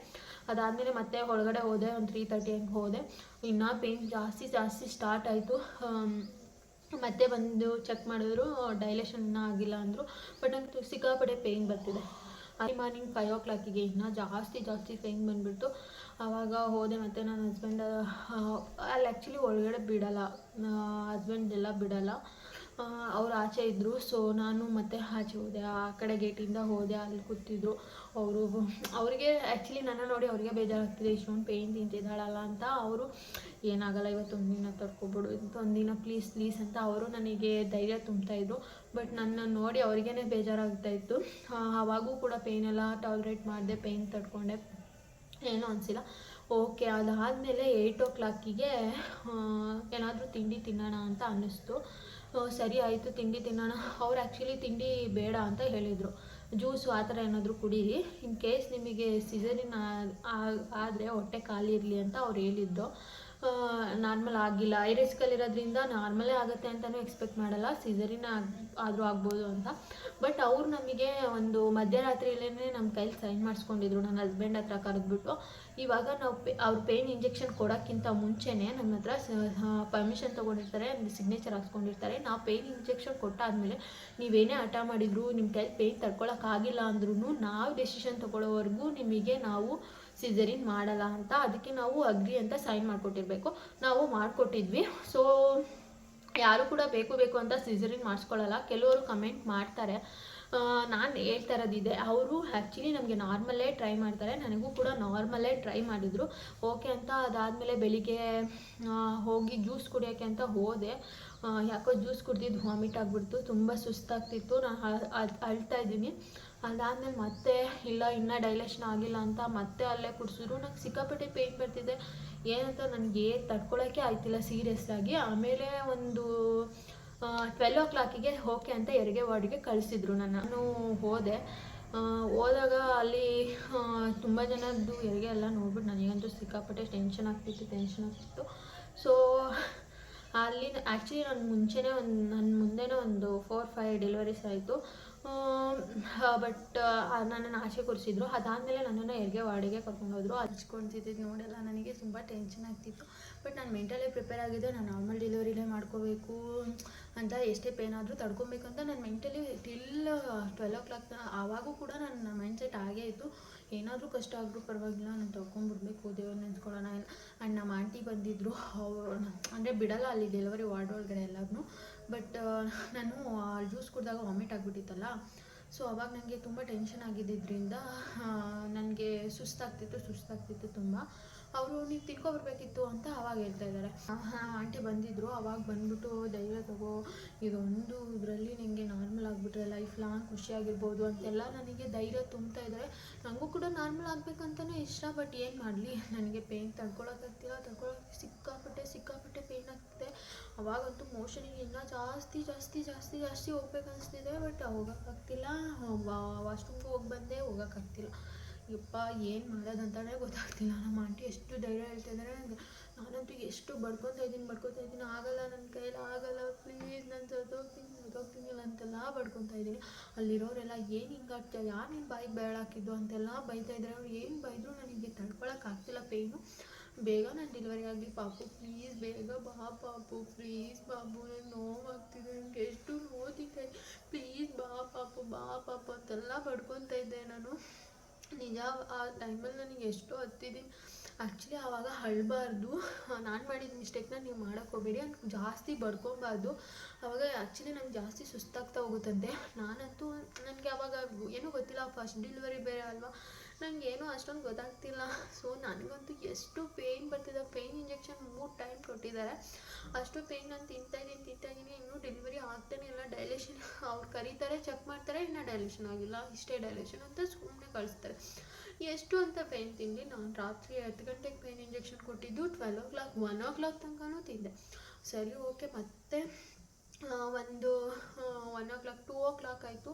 ಅದಾದಮೇಲೆ ಮತ್ತೆ ಹೊರಗಡೆ ಹೋದೆ, ಒಂದು ತ್ರೀ ತರ್ಟಿ ಹಂಗೆ ಹೋದೆ. ಇನ್ನೂ ಪೇಯ್ನ್ ಜಾಸ್ತಿ ಜಾಸ್ತಿ ಸ್ಟಾರ್ಟ್ ಆಯಿತು. ಮತ್ತೆ ಬಂದು ಚೆಕ್ ಮಾಡಿದ್ರು ಡೈಲೇಷನ್ ಇನ್ನೂ ಆಗಿಲ್ಲ ಅಂದರು. ಬಟ್ ನಂಗೆ ಸಿಕ್ಕಾಪಟ್ಟೆ ಪೇಯ್ನ್ ಬರ್ತಿದೆ. ಅರ್ಲಿ ಮಾರ್ನಿಂಗ್ ಫೈವ್ ಓ ಕ್ಲಾಕಿಗೆ ಇನ್ನೂ ಜಾಸ್ತಿ ಜಾಸ್ತಿ ಪೇಯ್ನ್ ಬಂದುಬಿಡ್ತು. ಆವಾಗ ಹೋದೆ ಮತ್ತು ನನ್ನ ಹಸ್ಬೆಂಡ್ ಅಲ್ಲಿ ಆ್ಯಕ್ಚುಲಿ ಒಳಗಡೆ ಬಿಡೋಲ್ಲ. ಹಸ್ಬೆಂಡ್ ಎಲ್ಲ ಬಿಡೋಲ್ಲ. ಅವ್ರು ಆಚೆ ಇದ್ದರು ಸೊ ನಾನು ಮತ್ತೆ ಆಚೆ ಹೋದೆ. ಆ ಕಡೆ ಗೇಟಿಂದ ಹೋದೆ, ಅಲ್ಲಿ ಕೂತಿದ್ರು ಅವರು. ಅವರಿಗೆ ಆ್ಯಕ್ಚುಲಿ ನನ್ನ ನೋಡಿ ಅವರಿಗೆ ಬೇಜಾರಾಗ್ತಿದೆ, ಇಷ್ಟೊಂದು ಪೇಯ್ನ್ ತಿಂತಿದ್ದಾಳಲ್ಲ ಅಂತ. ಅವರು, ಏನಾಗಲ್ಲ ಇವತ್ತೊಂದು ದಿನ ತಡ್ಕೊಬಿಡು ದಿನ ಪ್ಲೀಸ್ ಪ್ಲೀಸ್ ಅಂತ ಅವರು ನನಗೆ ಧೈರ್ಯ ತುಂಬ್ತಾಯಿದ್ರು ಬಟ್ ನನ್ನ ನೋಡಿ ಅವ್ರಿಗೇ ಬೇಜಾರಾಗ್ತಾಯಿತ್ತು ಆವಾಗೂ ಕೂಡ ಪೇಯ್ನೆಲ್ಲ ಟಾಲ್ರೇಟ್ ಮಾಡಿದೆ ಪೇಯ್ನ್ ತಡ್ಕೊಂಡೆ. ಏನೂ ಅನಿಸಿಲ್ಲ. ಓಕೆ, ಅದಾದಮೇಲೆ ಏಯ್ಟ್ ಓ ಕ್ಲಾಕಿಗೆ ಏನಾದರೂ ತಿಂಡಿ ತಿನ್ನೋಣ ಅಂತ ಅನ್ನಿಸ್ತು. ಸರಿ ಆಯಿತು, ತಿಂಡಿ ತಿನ್ನೋಣ. ಅವ್ರು ಆ್ಯಕ್ಚುಲಿ ತಿಂಡಿ ಬೇಡ ಅಂತ ಹೇಳಿದರು. ಜ್ಯೂಸು ಆ ಥರ ಏನಾದರೂ ಕುಡೀರಿ. ಇನ್ ಕೇಸ್ ನಿಮಗೆ ಸಿಸರಿನ್ ಆದರೆ ಹೊಟ್ಟೆ ಖಾಲಿ ಇರಲಿ ಅಂತ ಅವ್ರು ಹೇಳಿದ್ರು ನಾರ್ಮಲ್ ಆಗಿಲ್ಲ. ಐ ರಿಸ್ಕಲ್ಲಿರೋದ್ರಿಂದ ನಾರ್ಮಲೇ ಆಗುತ್ತೆ ಅಂತಲೂ ಎಕ್ಸ್ಪೆಕ್ಟ್ ಮಾಡಲ್ಲ. ಸಿಸರಿನ್ ಆದರೂ ಆಗ್ಬೋದು ಅಂತ. ಬಟ್ ಅವ್ರು ನಮಗೆ ಒಂದು ಮಧ್ಯರಾತ್ರಿಯಲ್ಲೇ ನಮ್ಮ ಕೈಲಿ ಸೈನ್ ಮಾಡಿಸ್ಕೊಂಡಿದ್ರು. ನನ್ನ ಹಸ್ಬೆಂಡ್ ಹತ್ರ ಕರೆದ್ಬಿಟ್ಟು. ಇವಾಗ ನಾವು ಪೇ, ಅವ್ರು ಪೇಯ್ನ್ ಇಂಜೆಕ್ಷನ್ ಕೊಡೋಕ್ಕಿಂತ ಮುಂಚೆನೇ ನಮ್ಮ ಹತ್ರ ಪರ್ಮಿಷನ್ ತೊಗೊಂಡಿರ್ತಾರೆ. ಸಿಗ್ನೇಚರ್ ಹಾಕ್ಸ್ಕೊಂಡಿರ್ತಾರೆ. ನಾವು ಪೇಯ್ನ್ ಇಂಜೆಕ್ಷನ್ ಕೊಟ್ಟಾದಮೇಲೆ ನೀವೇನೇ ಹಠ ಮಾಡಿದ್ರು ನಿಮ್ಮ ಕೈಲಿ ಪೇಯ್ನ್ ತಡ್ಕೊಳಕ್ಕಾಗಿಲ್ಲ ಅಂದ್ರೂ ನಾವು ಡೆಸಿಷನ್ ತೊಗೊಳ್ಳೋವರೆಗೂ ನಿಮಗೆ ನಾವು ಸಿಸರಿನ್ ಮಾಡಲ್ಲ ಅಂತ ಅದಕ್ಕೆ ನಾವು ಅಗ್ರಿ ಅಂತ ಸೈನ್ ಮಾಡಿಕೊಟ್ಟಿರ್ಬೇಕು. ನಾವು ಮಾಡಿಕೊಟ್ಟಿದ್ವಿ. ಸೊ ಯಾರು ಕೂಡ ಬೇಕು ಬೇಕು ಅಂತ ಸಿಸರಿನ್ ಮಾಡಿಸ್ಕೊಳ್ಳಲ್ಲ ಕೆಲವರು ಕಮೆಂಟ್ ಮಾಡ್ತಾರೆ. ನಾನು ಹೇಳ್ತಾ ಇರೋದಿದೆ. ಅವರು ಆ್ಯಕ್ಚುಲಿ ನಮಗೆ ನಾರ್ಮಲ್ಲೇ ಟ್ರೈ ಮಾಡ್ತಾರೆ. ನನಗೂ ಕೂಡ ನಾರ್ಮಲ್ಲೇ ಟ್ರೈ ಮಾಡಿದರು. ಓಕೆ ಅಂತ ಅದಾದಮೇಲೆ ಬೆಳಿಗ್ಗೆ ಹೋಗಿ ಜ್ಯೂಸ್ ಕುಡಿಯೋಕ್ಕೆ ಅಂತ ಹೋದೆ. ಯಾಕೋ ಜ್ಯೂಸ್ ಕುಡ್ದಿದ್ದು ವಾಮಿಟ್ ಆಗಿಬಿಡ್ತು. ತುಂಬ ಸುಸ್ತಾಗ್ತಿತ್ತು. ನಾನು ಅಳ್ತಾ ಇದ್ದೀನಿ. ಅದಾದಮೇಲೆ ಮತ್ತೆ, ಇಲ್ಲ, ಇನ್ನೂ ಡೈಲೆಷನ್ ಆಗಿಲ್ಲ ಅಂತ ಮತ್ತೆ ಅಲ್ಲೇ ಕುಡಿಸಿದ್ರು. ನಂಗೆ ಸಿಕ್ಕಾಪಟ್ಟೆ ಪೇಯ್ನ್ ಬರ್ತಿದೆ. ಏನಂತ ನನಗೆ ತಡ್ಕೊಳ್ಳೋಕೆ ಆಯ್ತಿಲ್ಲ ಸೀರಿಯಸ್ ಆಗಿ. ಆಮೇಲೆ ಒಂದು ಟ್ವೆಲ್ ಓ ಕ್ಲಾಕಿಗೆ ಓಕೆ ಅಂತ ಹೆರಿಗೆ ವಾರ್ಡಿಗೆ ಕಳಿಸಿದ್ರು ನಾನು ಹೋದೆ. ಹೋದಾಗ ಅಲ್ಲಿ ತುಂಬ ಜನದ್ದು ಹೆರಿಗೆ ಎಲ್ಲ ನೋಡ್ಬಿಟ್ಟು ನನಗಂತೂ ಸಿಕ್ಕಾಪಟ್ಟೆ ಟೆನ್ಷನ್ ಆಗ್ತಿತ್ತು ಟೆನ್ಷನ್ ಆಗ್ತಿತ್ತು. ಸೊ ಅಲ್ಲಿ ಆ್ಯಕ್ಚುಲಿ ನಾನು ಮುಂಚೆನೇ ಒಂದು ನನ್ನ ಮುಂದೆನೇ ಒಂದು ಫೋರ್ ಫೈವ್ ಡೆಲಿವರೀಸ್ ಆಯಿತು. ಬಟ್ ನನ್ನನ್ನು ಆಚೆ ಕೂರಿಸಿದ್ರು ಅದಾದಮೇಲೆ ನನ್ನನ್ನು ಹೆರಿಗೆ ವಾರ್ಡಿಗೆ ಕರ್ಕೊಂಡೋದ್ರು. ಹಚ್ಕೊಳ್ತಿದ್ದು ನೋಡೆಲ್ಲ ನನಗೆ ತುಂಬ ಟೆನ್ಷನ್ ಆಗ್ತಿತ್ತು. ಬಟ್ ನಾನು ಮೆಂಟಲಿ ಪ್ರಿಪೇರ್ ಆಗಿದ್ದೆ. ನಾನು ನಾರ್ಮಲ್ ಡೆಲಿವರಿಲೇ ಮಾಡ್ಕೋಬೇಕು, ಅಂತ ಎಷ್ಟೇ ಪೇನ್ ಆದರೂ ತಡ್ಕೊಬೇಕು ಅಂತ ನಾನು mentally till twelve o'clock ಆವಾಗೂ ಕೂಡ ನನ್ನ ಮೈಂಡ್ ಸೆಟ್ ಆಗೇ ಇತ್ತು. ಏನಾದರೂ ಕಷ್ಟ ಆದರೂ ಪರವಾಗಿಲ್ಲ. ನಾನು ತಗೊಂಡ್ಬಿಡ್ಬೇಕು ದೇವ್ರು ನೆನ್ಸ್ಕೊಳ್ಳೋಣ. ಆ್ಯಂಡ್ ನಮ್ಮ ಆಂಟಿ ಬಂದಿದ್ದರು ಅವರು, ಅಂದರೆ ಬಿಡಲ್ಲ ಅಲ್ಲಿ ಡೆಲಿವರಿ ವಾರ್ಡ್ ಒಳಗಡೆ ಎಲ್ಲರೂ ಬಟ್ ನಾನು ಜ್ಯೂಸ್ ಕುಡಿದಾಗ ವಾಮಿಟ್ ಆಗಿಬಿಟ್ಟಿತ್ತಲ್ಲ. ಸೊ ಅವಾಗ ನನಗೆ ತುಂಬ ಟೆನ್ಷನ್ ಆಗಿದ್ದರಿಂದ ನನಗೆ ಸುಸ್ತಾಗ್ತಿತ್ತು ಸುಸ್ತಾಗ್ತಿತ್ತು ತುಂಬ. ಅವರು, ನೀವು ತಿನ್ಕೊಬರ್ಬೇಕಿತ್ತು ಅಂತ ಅವಾಗ ಹೇಳ್ತಾ ಇದ್ದಾರೆ ಆಂಟಿ ಬಂದಿದ್ದರು ಅವಾಗ ಬಂದ್ಬಿಟ್ಟು ಧೈರ್ಯ ತಗೋ, ಇದೊಂದು, ಇದರಲ್ಲಿ ನಿಮಗೆ ನಾರ್ಮಲ್ ಆಗಿಬಿಟ್ರೆ ಲೈಫ್ ಲಾಂಗ್ ಖುಷಿಯಾಗಿರ್ಬೋದು ಅಂತೆಲ್ಲ ನನಗೆ ಧೈರ್ಯ ತುಂಬ್ತಾ ಇದ್ದಾರೆ ನನಗೂ ಕೂಡ ನಾರ್ಮಲ್ ಆಗಬೇಕಂತಲೇ ಇಷ್ಟ ಬಟ್ ಏನು ಮಾಡಲಿ? ನನಗೆ ಪೇಯ್ನ್ ತಡ್ಕೊಳಕ್ಕಾಗ್ತಿಲ್ಲ ತಡ್ಕೊಳಕ್ಕೆ ಸಿಕ್ಕಾಪಟ್ಟೆ ಸಿಕ್ಕಾಪಟ್ಟೆ ಪೇಯ್ನ್ ಆಗ್ತಿದೆ. ಅವಾಗಂತೂ ಮೋಷನಿಗೆ ಇನ್ನೂ ಜಾಸ್ತಿ ಜಾಸ್ತಿ ಜಾಸ್ತಿ ಜಾಸ್ತಿ ಹೋಗ್ಬೇಕು ಅನಿಸ್ತಿದೆ ಬಟ್ ಹೋಗೋಕ್ಕಾಗ್ತಿಲ್ಲ ವಾಶ್ರೂಮ್ಗೆ ಹೋಗಿ ಬಂದೆ ಹೋಗೋಕ್ಕಾಗ್ತಿಲ್ಲ ಯಪ್ಪ, ಏನು ಮಾಡೋದಂತಲೇ ಗೊತ್ತಾಗ್ತಿಲ್ಲ. ನಮ್ಮ ಆಂಟಿ ಎಷ್ಟು ಧೈರ್ಯ ಹೇಳ್ತಾ ಇದ್ದಾರೆ ನನಗೆ ನಾನಂತೂ ಎಷ್ಟು ಬಡ್ಕೊತಾ ಇದ್ದೀನಿ ಬಡ್ಕೊತಾ ಇದ್ದೀನಿ. ಆಗಲ್ಲ ನನ್ನ ಕೈಯಲ್ಲಿ ಆಗಲ್ಲ. ಪ್ಲೀಸ್ ನಾನು ಸತ್ತೋಗ್ತೀನಿ ಸತ್ತೋಗ್ತೀನಿ ಅಂತೆಲ್ಲ ಬಡ್ಕೊತಾ ಇದ್ದೀನಿ. ಅಲ್ಲಿರೋರೆಲ್ಲ ಏನು ಹಿಂಗಾಗ್ತಾ ಯಾರು ನಿನ್ನ ಬಾಯಿಗೆ ಬೇಡ ಹಾಕಿದ್ದು ಅಂತೆಲ್ಲ ಬೈತಾ ಇದ್ದಾರೆ ಅವ್ರು ಏನು ಬೈದ್ರು ನನಗೆ ತಡ್ಕೊಳಕ್ಕಾಗ್ತಿಲ್ಲ ಪೇಯ್ನು ಬೇಗ ನಾನು ಡೆಲಿವರಿ ಆಗಲಿ ಪಾಪು ಪ್ಲೀಸ್ ಬೇಗ ಬಾ ಪಾಪು ಪ್ಲೀಸ್ ಬಾಬು ನನಗೆ ನೋವಾಗ್ತಿದೆ ನನಗೆ ಎಷ್ಟು ನೋವುತ್ತಿದೆ ಪ್ಲೀಸ್ ಬಾ ಪಾಪು ಬಾ ಪಾಪು ಅಂತೆಲ್ಲ ಬಡ್ಕೊತಾ ಇದ್ದೆ ನಾನು. ನಿಜ, ಆ ಟೈಮಲ್ಲಿ ನನಗೆ ಎಷ್ಟು ಹತ್ತಿದ್ದೀನಿ ಆ್ಯಕ್ಚುಲಿ ಆವಾಗ ಅಳಬಾರ್ದು. ನಾನು ಮಾಡಿದ ಮಿಸ್ಟೇಕ್ನ ನೀವು ಮಾಡೋಕ್ಕೆ ಹೋಗಬೇಡಿ. ಅಂತ ಜಾಸ್ತಿ ಬಡ್ಕೊಬಾರ್ದು. ಆವಾಗ ಆ್ಯಕ್ಚುಲಿ ನಂಗೆ ಜಾಸ್ತಿ ಸುಸ್ತಾಗ್ತಾ ಹೋಗುತ್ತಂತೆ. ನಾನಂತೂ, ನನಗೆ ಆವಾಗ ಏನೂ ಗೊತ್ತಿಲ್ಲ ಫಸ್ಟ್ ಡೆಲಿವರಿ ಬೇರೆ ಅಲ್ವಾ? ನನಗೆ ಏನೂ ಅಷ್ಟೊಂದು ಗೊತ್ತಾಗ್ತಿಲ್ಲ. ಸೊ ನನಗಂತೂ ಎಷ್ಟು ಪೇಯ್ನ್ ಬರ್ತಿದೆ. ಪೇಯ್ನ್ ಇಂಜೆಕ್ಷನ್ ಮೂರು ಟೈಮ್ ಕೊಟ್ಟಿದ್ದಾರೆ. ಅಷ್ಟು ಪೇಯ್ನ್ ನಾನು ತಿಂತಾ ಇದ್ದೀನಿ ತಿಂತಾ ಇದ್ದೀನಿ. ಇನ್ನೂ ಡೆಲಿವರಿ ಆಗ್ತಾನೆ ಇಲ್ಲ. ಡೈಲೇಷನ್ ಅವ್ರು ಕರೀತಾರೆ ಚೆಕ್ ಮಾಡ್ತಾರೆ. ಇನ್ನೂ ಡೈಲೇಷನ್ ಆಗಿಲ್ಲ. ಇಷ್ಟೇ ಡೈಲೇಷನ್ ಅಂತ ಸುಮ್ಮನೆ ಕಳಿಸ್ತಾರೆ. ಎಷ್ಟು ಅಂತ ಪೇಯ್ನ್ ತಿಂದು ನಾನು ರಾತ್ರಿ ಹತ್ತು ಗಂಟೆಗೆ ಪೇಯ್ನ್ ಇಂಜೆಕ್ಷನ್ ಕೊಟ್ಟಿದ್ದು twelve o'clock one o'clock ತನಕನೂ ತಿಂದೆ. ಸರಿ ಓಕೆ ಮತ್ತೆ ಒಂದು one o'clock two o'clock ಆಯಿತು.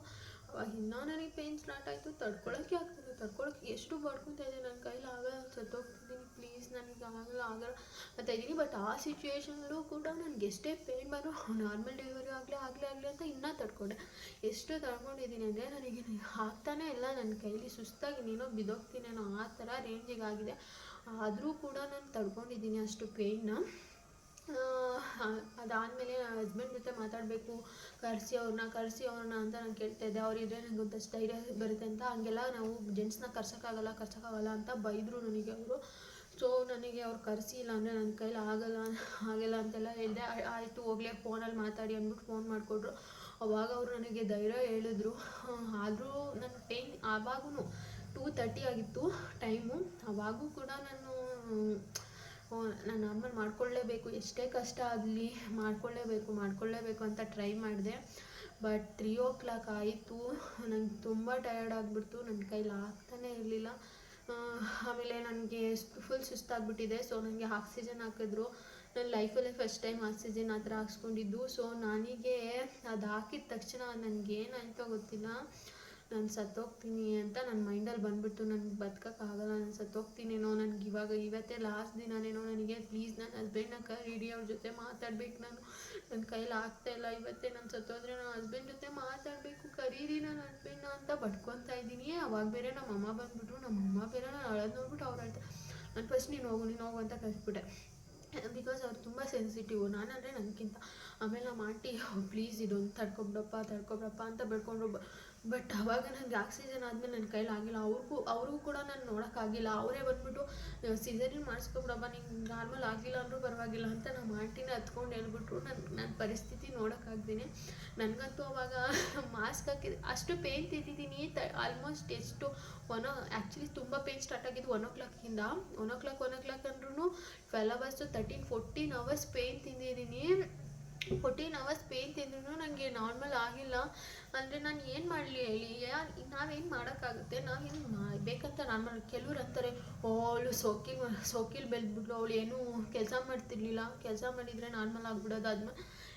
ಇನ್ನೂ ನನಗೆ ಪೇಯ್ನ್ ಸ್ಟಾರ್ಟ್ ಆಯಿತು. ತಡ್ಕೊಳಕ್ಕೆ ಆಗ್ತಿಲ್ಲ. ತಡ್ಕೊಳಕ್ಕೆ ಎಷ್ಟು ಬಡ್ಕೊತಾ ಇದೆ ನನ್ನ ಕೈಲಿ. ಆಗಲ್ಲ ಸತ್ತೋಗ್ತಿದ್ದೀನಿ. ಪ್ಲೀಸ್ ನನಗೆ ಆಗಲ್ಲ ಆಗಲ್ಲ ಅಂತ ಇದ್ದೀನಿ. ಬಟ್ ಆ ಸಿಚುಯೇಷನ್ಲೂ ಕೂಡ ನನಗೆ ಎಷ್ಟೇ ಪೇನ್ ಬಂದರೂ ನಾರ್ಮಲ್ ಡೆಲಿವರಿ ಆಗಲಿ ಆಗಲಿ ಆಗಲಿ ಅಂತ ಇನ್ನೂ ತಡ್ಕೊಂಡೆ. ಎಷ್ಟು ತಡ್ಕೊಂಡಿದ್ದೀನಿ ಅಂದರೆ ನನಗೆ ಆಗ್ತಾನೆ ಇಲ್ಲ. ನನ್ನ ಕೈಲಿ ಸುಸ್ತಾಗಿ ನೀನೋ ಬಿದ್ದೋಗ್ತೀನೇನೋ ಆ ಥರ ರೇಂಜಿಗೆ ಆಗಿದೆ. ಆದರೂ ಕೂಡ ನಾನು ತಡ್ಕೊಂಡಿದ್ದೀನಿ ಅಷ್ಟು ಪೇಯ್ನ ಅದಾದಮೇಲೆ ಹಸ್ಬೆಂಡ್ ಜೊತೆ ಮಾತಾಡಬೇಕು, ಕರೆಸಿ ಅವ್ರನ್ನ ಕರೆಸಿ ಅವ್ರನ್ನ ಅಂತ ನಾನು ಕೇಳ್ತಾ ಇದ್ದೆ. ಅವರಿದ್ರೆ ನನಗೆ ಒಂದಷ್ಟು ಧೈರ್ಯ ಬರುತ್ತೆ ಅಂತ. ಹಂಗೆಲ್ಲ ನಾವು ಜೆಂಟ್ಸ್ನ ಕರ್ಸೋಕ್ಕಾಗಲ್ಲ ಕರ್ಸೋಕ್ಕಾಗಲ್ಲ ಅಂತ ಬೈದರು ನನಗೆ ಅವರು. ಸೊ ನನಗೆ ಅವ್ರು ಕರೆಸಿಲ್ಲ ಅಂದರೆ ನನ್ನ ಕೈಲಿ ಆಗಲ್ಲ ಆಗಲ್ಲ ಅಂತೆಲ್ಲ ಹೇಳಿದೆ. ಆಯಿತು ಹೋಗ್ಲೇ ಫೋನಲ್ಲಿ ಮಾತಾಡಿ ಅಂದ್ಬಿಟ್ಟು ಫೋನ್ ಮಾಡಿಕೊಟ್ರು. ಅವಾಗ ಅವರು ನನಗೆ ಧೈರ್ಯ ಹೇಳಿದ್ರು. ಆದರೂ ನನ್ನ ಟೈಮ್ ಆವಾಗೂ ಟೂ ತರ್ಟಿ ಆಗಿತ್ತು ಟೈಮು ಅವಾಗೂ ಕೂಡ ನಾನು ನಾನು ನಾರ್ಮಲ್ ಮಾಡ್ಕೊಳ್ಳೇಬೇಕು ಎಷ್ಟೇ ಕಷ್ಟ ಆಗಲಿ ಮಾಡ್ಕೊಳ್ಳೇಬೇಕು ಮಾಡ್ಕೊಳ್ಳೇಬೇಕು ಅಂತ ಟ್ರೈ ಮಾಡಿದೆ. ಬಟ್ ತ್ರೀ ಓ ಕ್ಲಾಕ್ ಆಯಿತು. ನಂಗೆ ತುಂಬ ಟಯರ್ಡ್ ಆಗಿಬಿಡ್ತು. ನನ್ನ ಕೈಲಿ ಆಗ್ತಾನೇ ಇರಲಿಲ್ಲ. ಆಮೇಲೆ ನನಗೆ ಫುಲ್ ಸುಸ್ತಾಗ್ಬಿಟ್ಟಿದೆ. ಸೊ ನನಗೆ ಆಕ್ಸಿಜನ್ ಹಾಕಿದ್ರು. ನನ್ನ ಲೈಫಲ್ಲೇ ಫಸ್ಟ್ ಟೈಮ್ ಆಕ್ಸಿಜನ್ ಆ ಥರ ಹಾಕ್ಸ್ಕೊಂಡಿದ್ದು. ಸೊ ನನಗೆ ಅದು ಹಾಕಿದ ತಕ್ಷಣ ನನಗೇನಾಯ್ತೋ ಗೊತ್ತಿಲ್ಲ. ನಾನು ಸತ್ತೋಗ್ತೀನಿ ಅಂತ ನನ್ನ ಮೈಂಡಲ್ಲಿ ಬಂದುಬಿಟ್ಟು ನನಗೆ ಬದುಕೋಕ್ಕಾಗಲ್ಲ ನಾನು ಸತ್ತೋಗ್ತೀನೇನೋ, ನನಗೆ ಇವಾಗ ಇವತ್ತೇ ಲಾಸ್ಟ್ ದಿನನೇನೋ ನನಗೆ ಪ್ಲೀಸ್ ನನ್ನ ಹಸ್ಬೆಂಡ್ನ ಕರೀರಿ ಅವ್ರ ಜೊತೆ ಮಾತಾಡ್ಬೇಕು ನಾನು. ನನ್ನ ಕೈಲಿ ಇಲ್ಲ, ಇವತ್ತೇ ನಾನು ಸತ್ತೋದ್ರೆ ನನ್ನ ಹಸ್ಬೆಂಡ್ ಜೊತೆ ಮಾತಾಡಬೇಕು ಕರೀರಿ ನನ್ನ ಹಸ್ಬೆಂಡ್ನ ಅಂತ ಬಡ್ಕೊತಾ ಇದ್ದೀನಿ. ಅವಾಗ ಬೇರೆ ನಮ್ಮ ಅಮ್ಮ ಬಂದ್ಬಿಟ್ರು ನಮ್ಮ ಅಮ್ಮ ಬೇರೆ ನಾನು ಅಳೋದು ನೋಡ್ಬಿಟ್ಟು ಅವ್ರು ಹೇಳ್ತಾರೆ ನಾನು ಫಸ್ಟ್ ನೀನು ಹೋಗು ನೀನು ಹೋಗು ಅಂತ ಕಳಿಸ್ಬಿಟ್ಟೆ ಬಿಕಾಸ್ ಅವ್ರು ತುಂಬ ಸೆನ್ಸಿಟಿವ್ ನಾನಂದರೆ ನನಗಿಂತ ಆಮೇಲೆ ನಮ್ಮ ಆಂಟಿ ಪ್ಲೀಸ್ ಇದೊಂದು ತಡ್ಕೊಬಿಡಪ್ಪ ತಡ್ಕೊಬಿಡಪ್ಪ ಅಂತ ಬೇಡ್ಕೊಂಡ್ರು ಬಟ್ ಅವಾಗ ನನಗೆ ಆಕ್ಸಿಜನ್ ಆದಮೇಲೆ ನನ್ನ ಕೈಲಿ ಆಗಿಲ್ಲ. ಅವ್ರಿಗೂ ಅವ್ರಿಗೂ ಕೂಡ ನಾನು ನೋಡೋಕ್ಕಾಗಿಲ್ಲ ಅವರೇ ಬಂದ್ಬಿಟ್ಟು ಸಿಸರಿನ್ ಮಾಡಿಸ್ಕೊಬಿಡಪ್ಪ ನಿಂಗೆ ನಾರ್ಮಲ್ ಆಗಿಲ್ಲ ಅಂದರೂ ಪರವಾಗಿಲ್ಲ ಅಂತ ನಮ್ಮ ಆಂಟಿನ ಹತ್ಕೊಂಡು ಹೇಳ್ಬಿಟ್ರು. ನನ್ನ ನನ್ನ ಪರಿಸ್ಥಿತಿ ನೋಡೋಕ್ಕಾಗ್ದೇನೆ ನನಗಂತೂ ಅವಾಗ ಮಾಸ್ಕ್ ಹಾಕಿದೆ, ಅಷ್ಟು ಪೇಯ್ನ್ ತಿಂದಿದ್ದೀನಿ. ತ ಆಲ್ಮೋಸ್ಟ್ ಎಷ್ಟು, ಒನ್ ಆ್ಯಕ್ಚುಲಿ ತುಂಬ ಪೇಯ್ನ್ ಸ್ಟಾರ್ಟ್ ಆಗಿದ್ದು ಒನ್ ಓ ಕ್ಲಾಕಿಂದ one o'clock one o'clock ಅಂದ್ರೂ twelve hours thirteen fourteen hours pain ತಿಂದಿದ್ದೀನಿ. Fourteen hours pain ತಿಂದ್ರೂ ನನಗೆ ನಾರ್ಮಲ್ ಆಗಿಲ್ಲ. ಅಂದರೆ ನಾನು ಏನು ಮಾಡಲಿ ಹೇಳಿ? ಯಾ, ನಾವೇನು ಮಾಡೋಕ್ಕಾಗುತ್ತೆ? ನಾವೇನು ಬೇಕಂತ ನಾರ್ಮಲ್ ಕೆಲವ್ರು ಅಂತಾರೆ, ಓ, ಅವಳು ಸೋಕಿಲ್ ಸೋಕಿಲ್ ಬೆಳೆದ್ಬಿಟ್ಲು ಅವಳು ಏನೂ ಕೆಲಸ ಮಾಡ್ತಿರ್ಲಿಲ್ಲ. ಕೆಲಸ ಮಾಡಿದರೆ ನಾರ್ಮಲ್ ಆಗ್ಬಿಡೋದು ಆದ್ಮೇಲೆ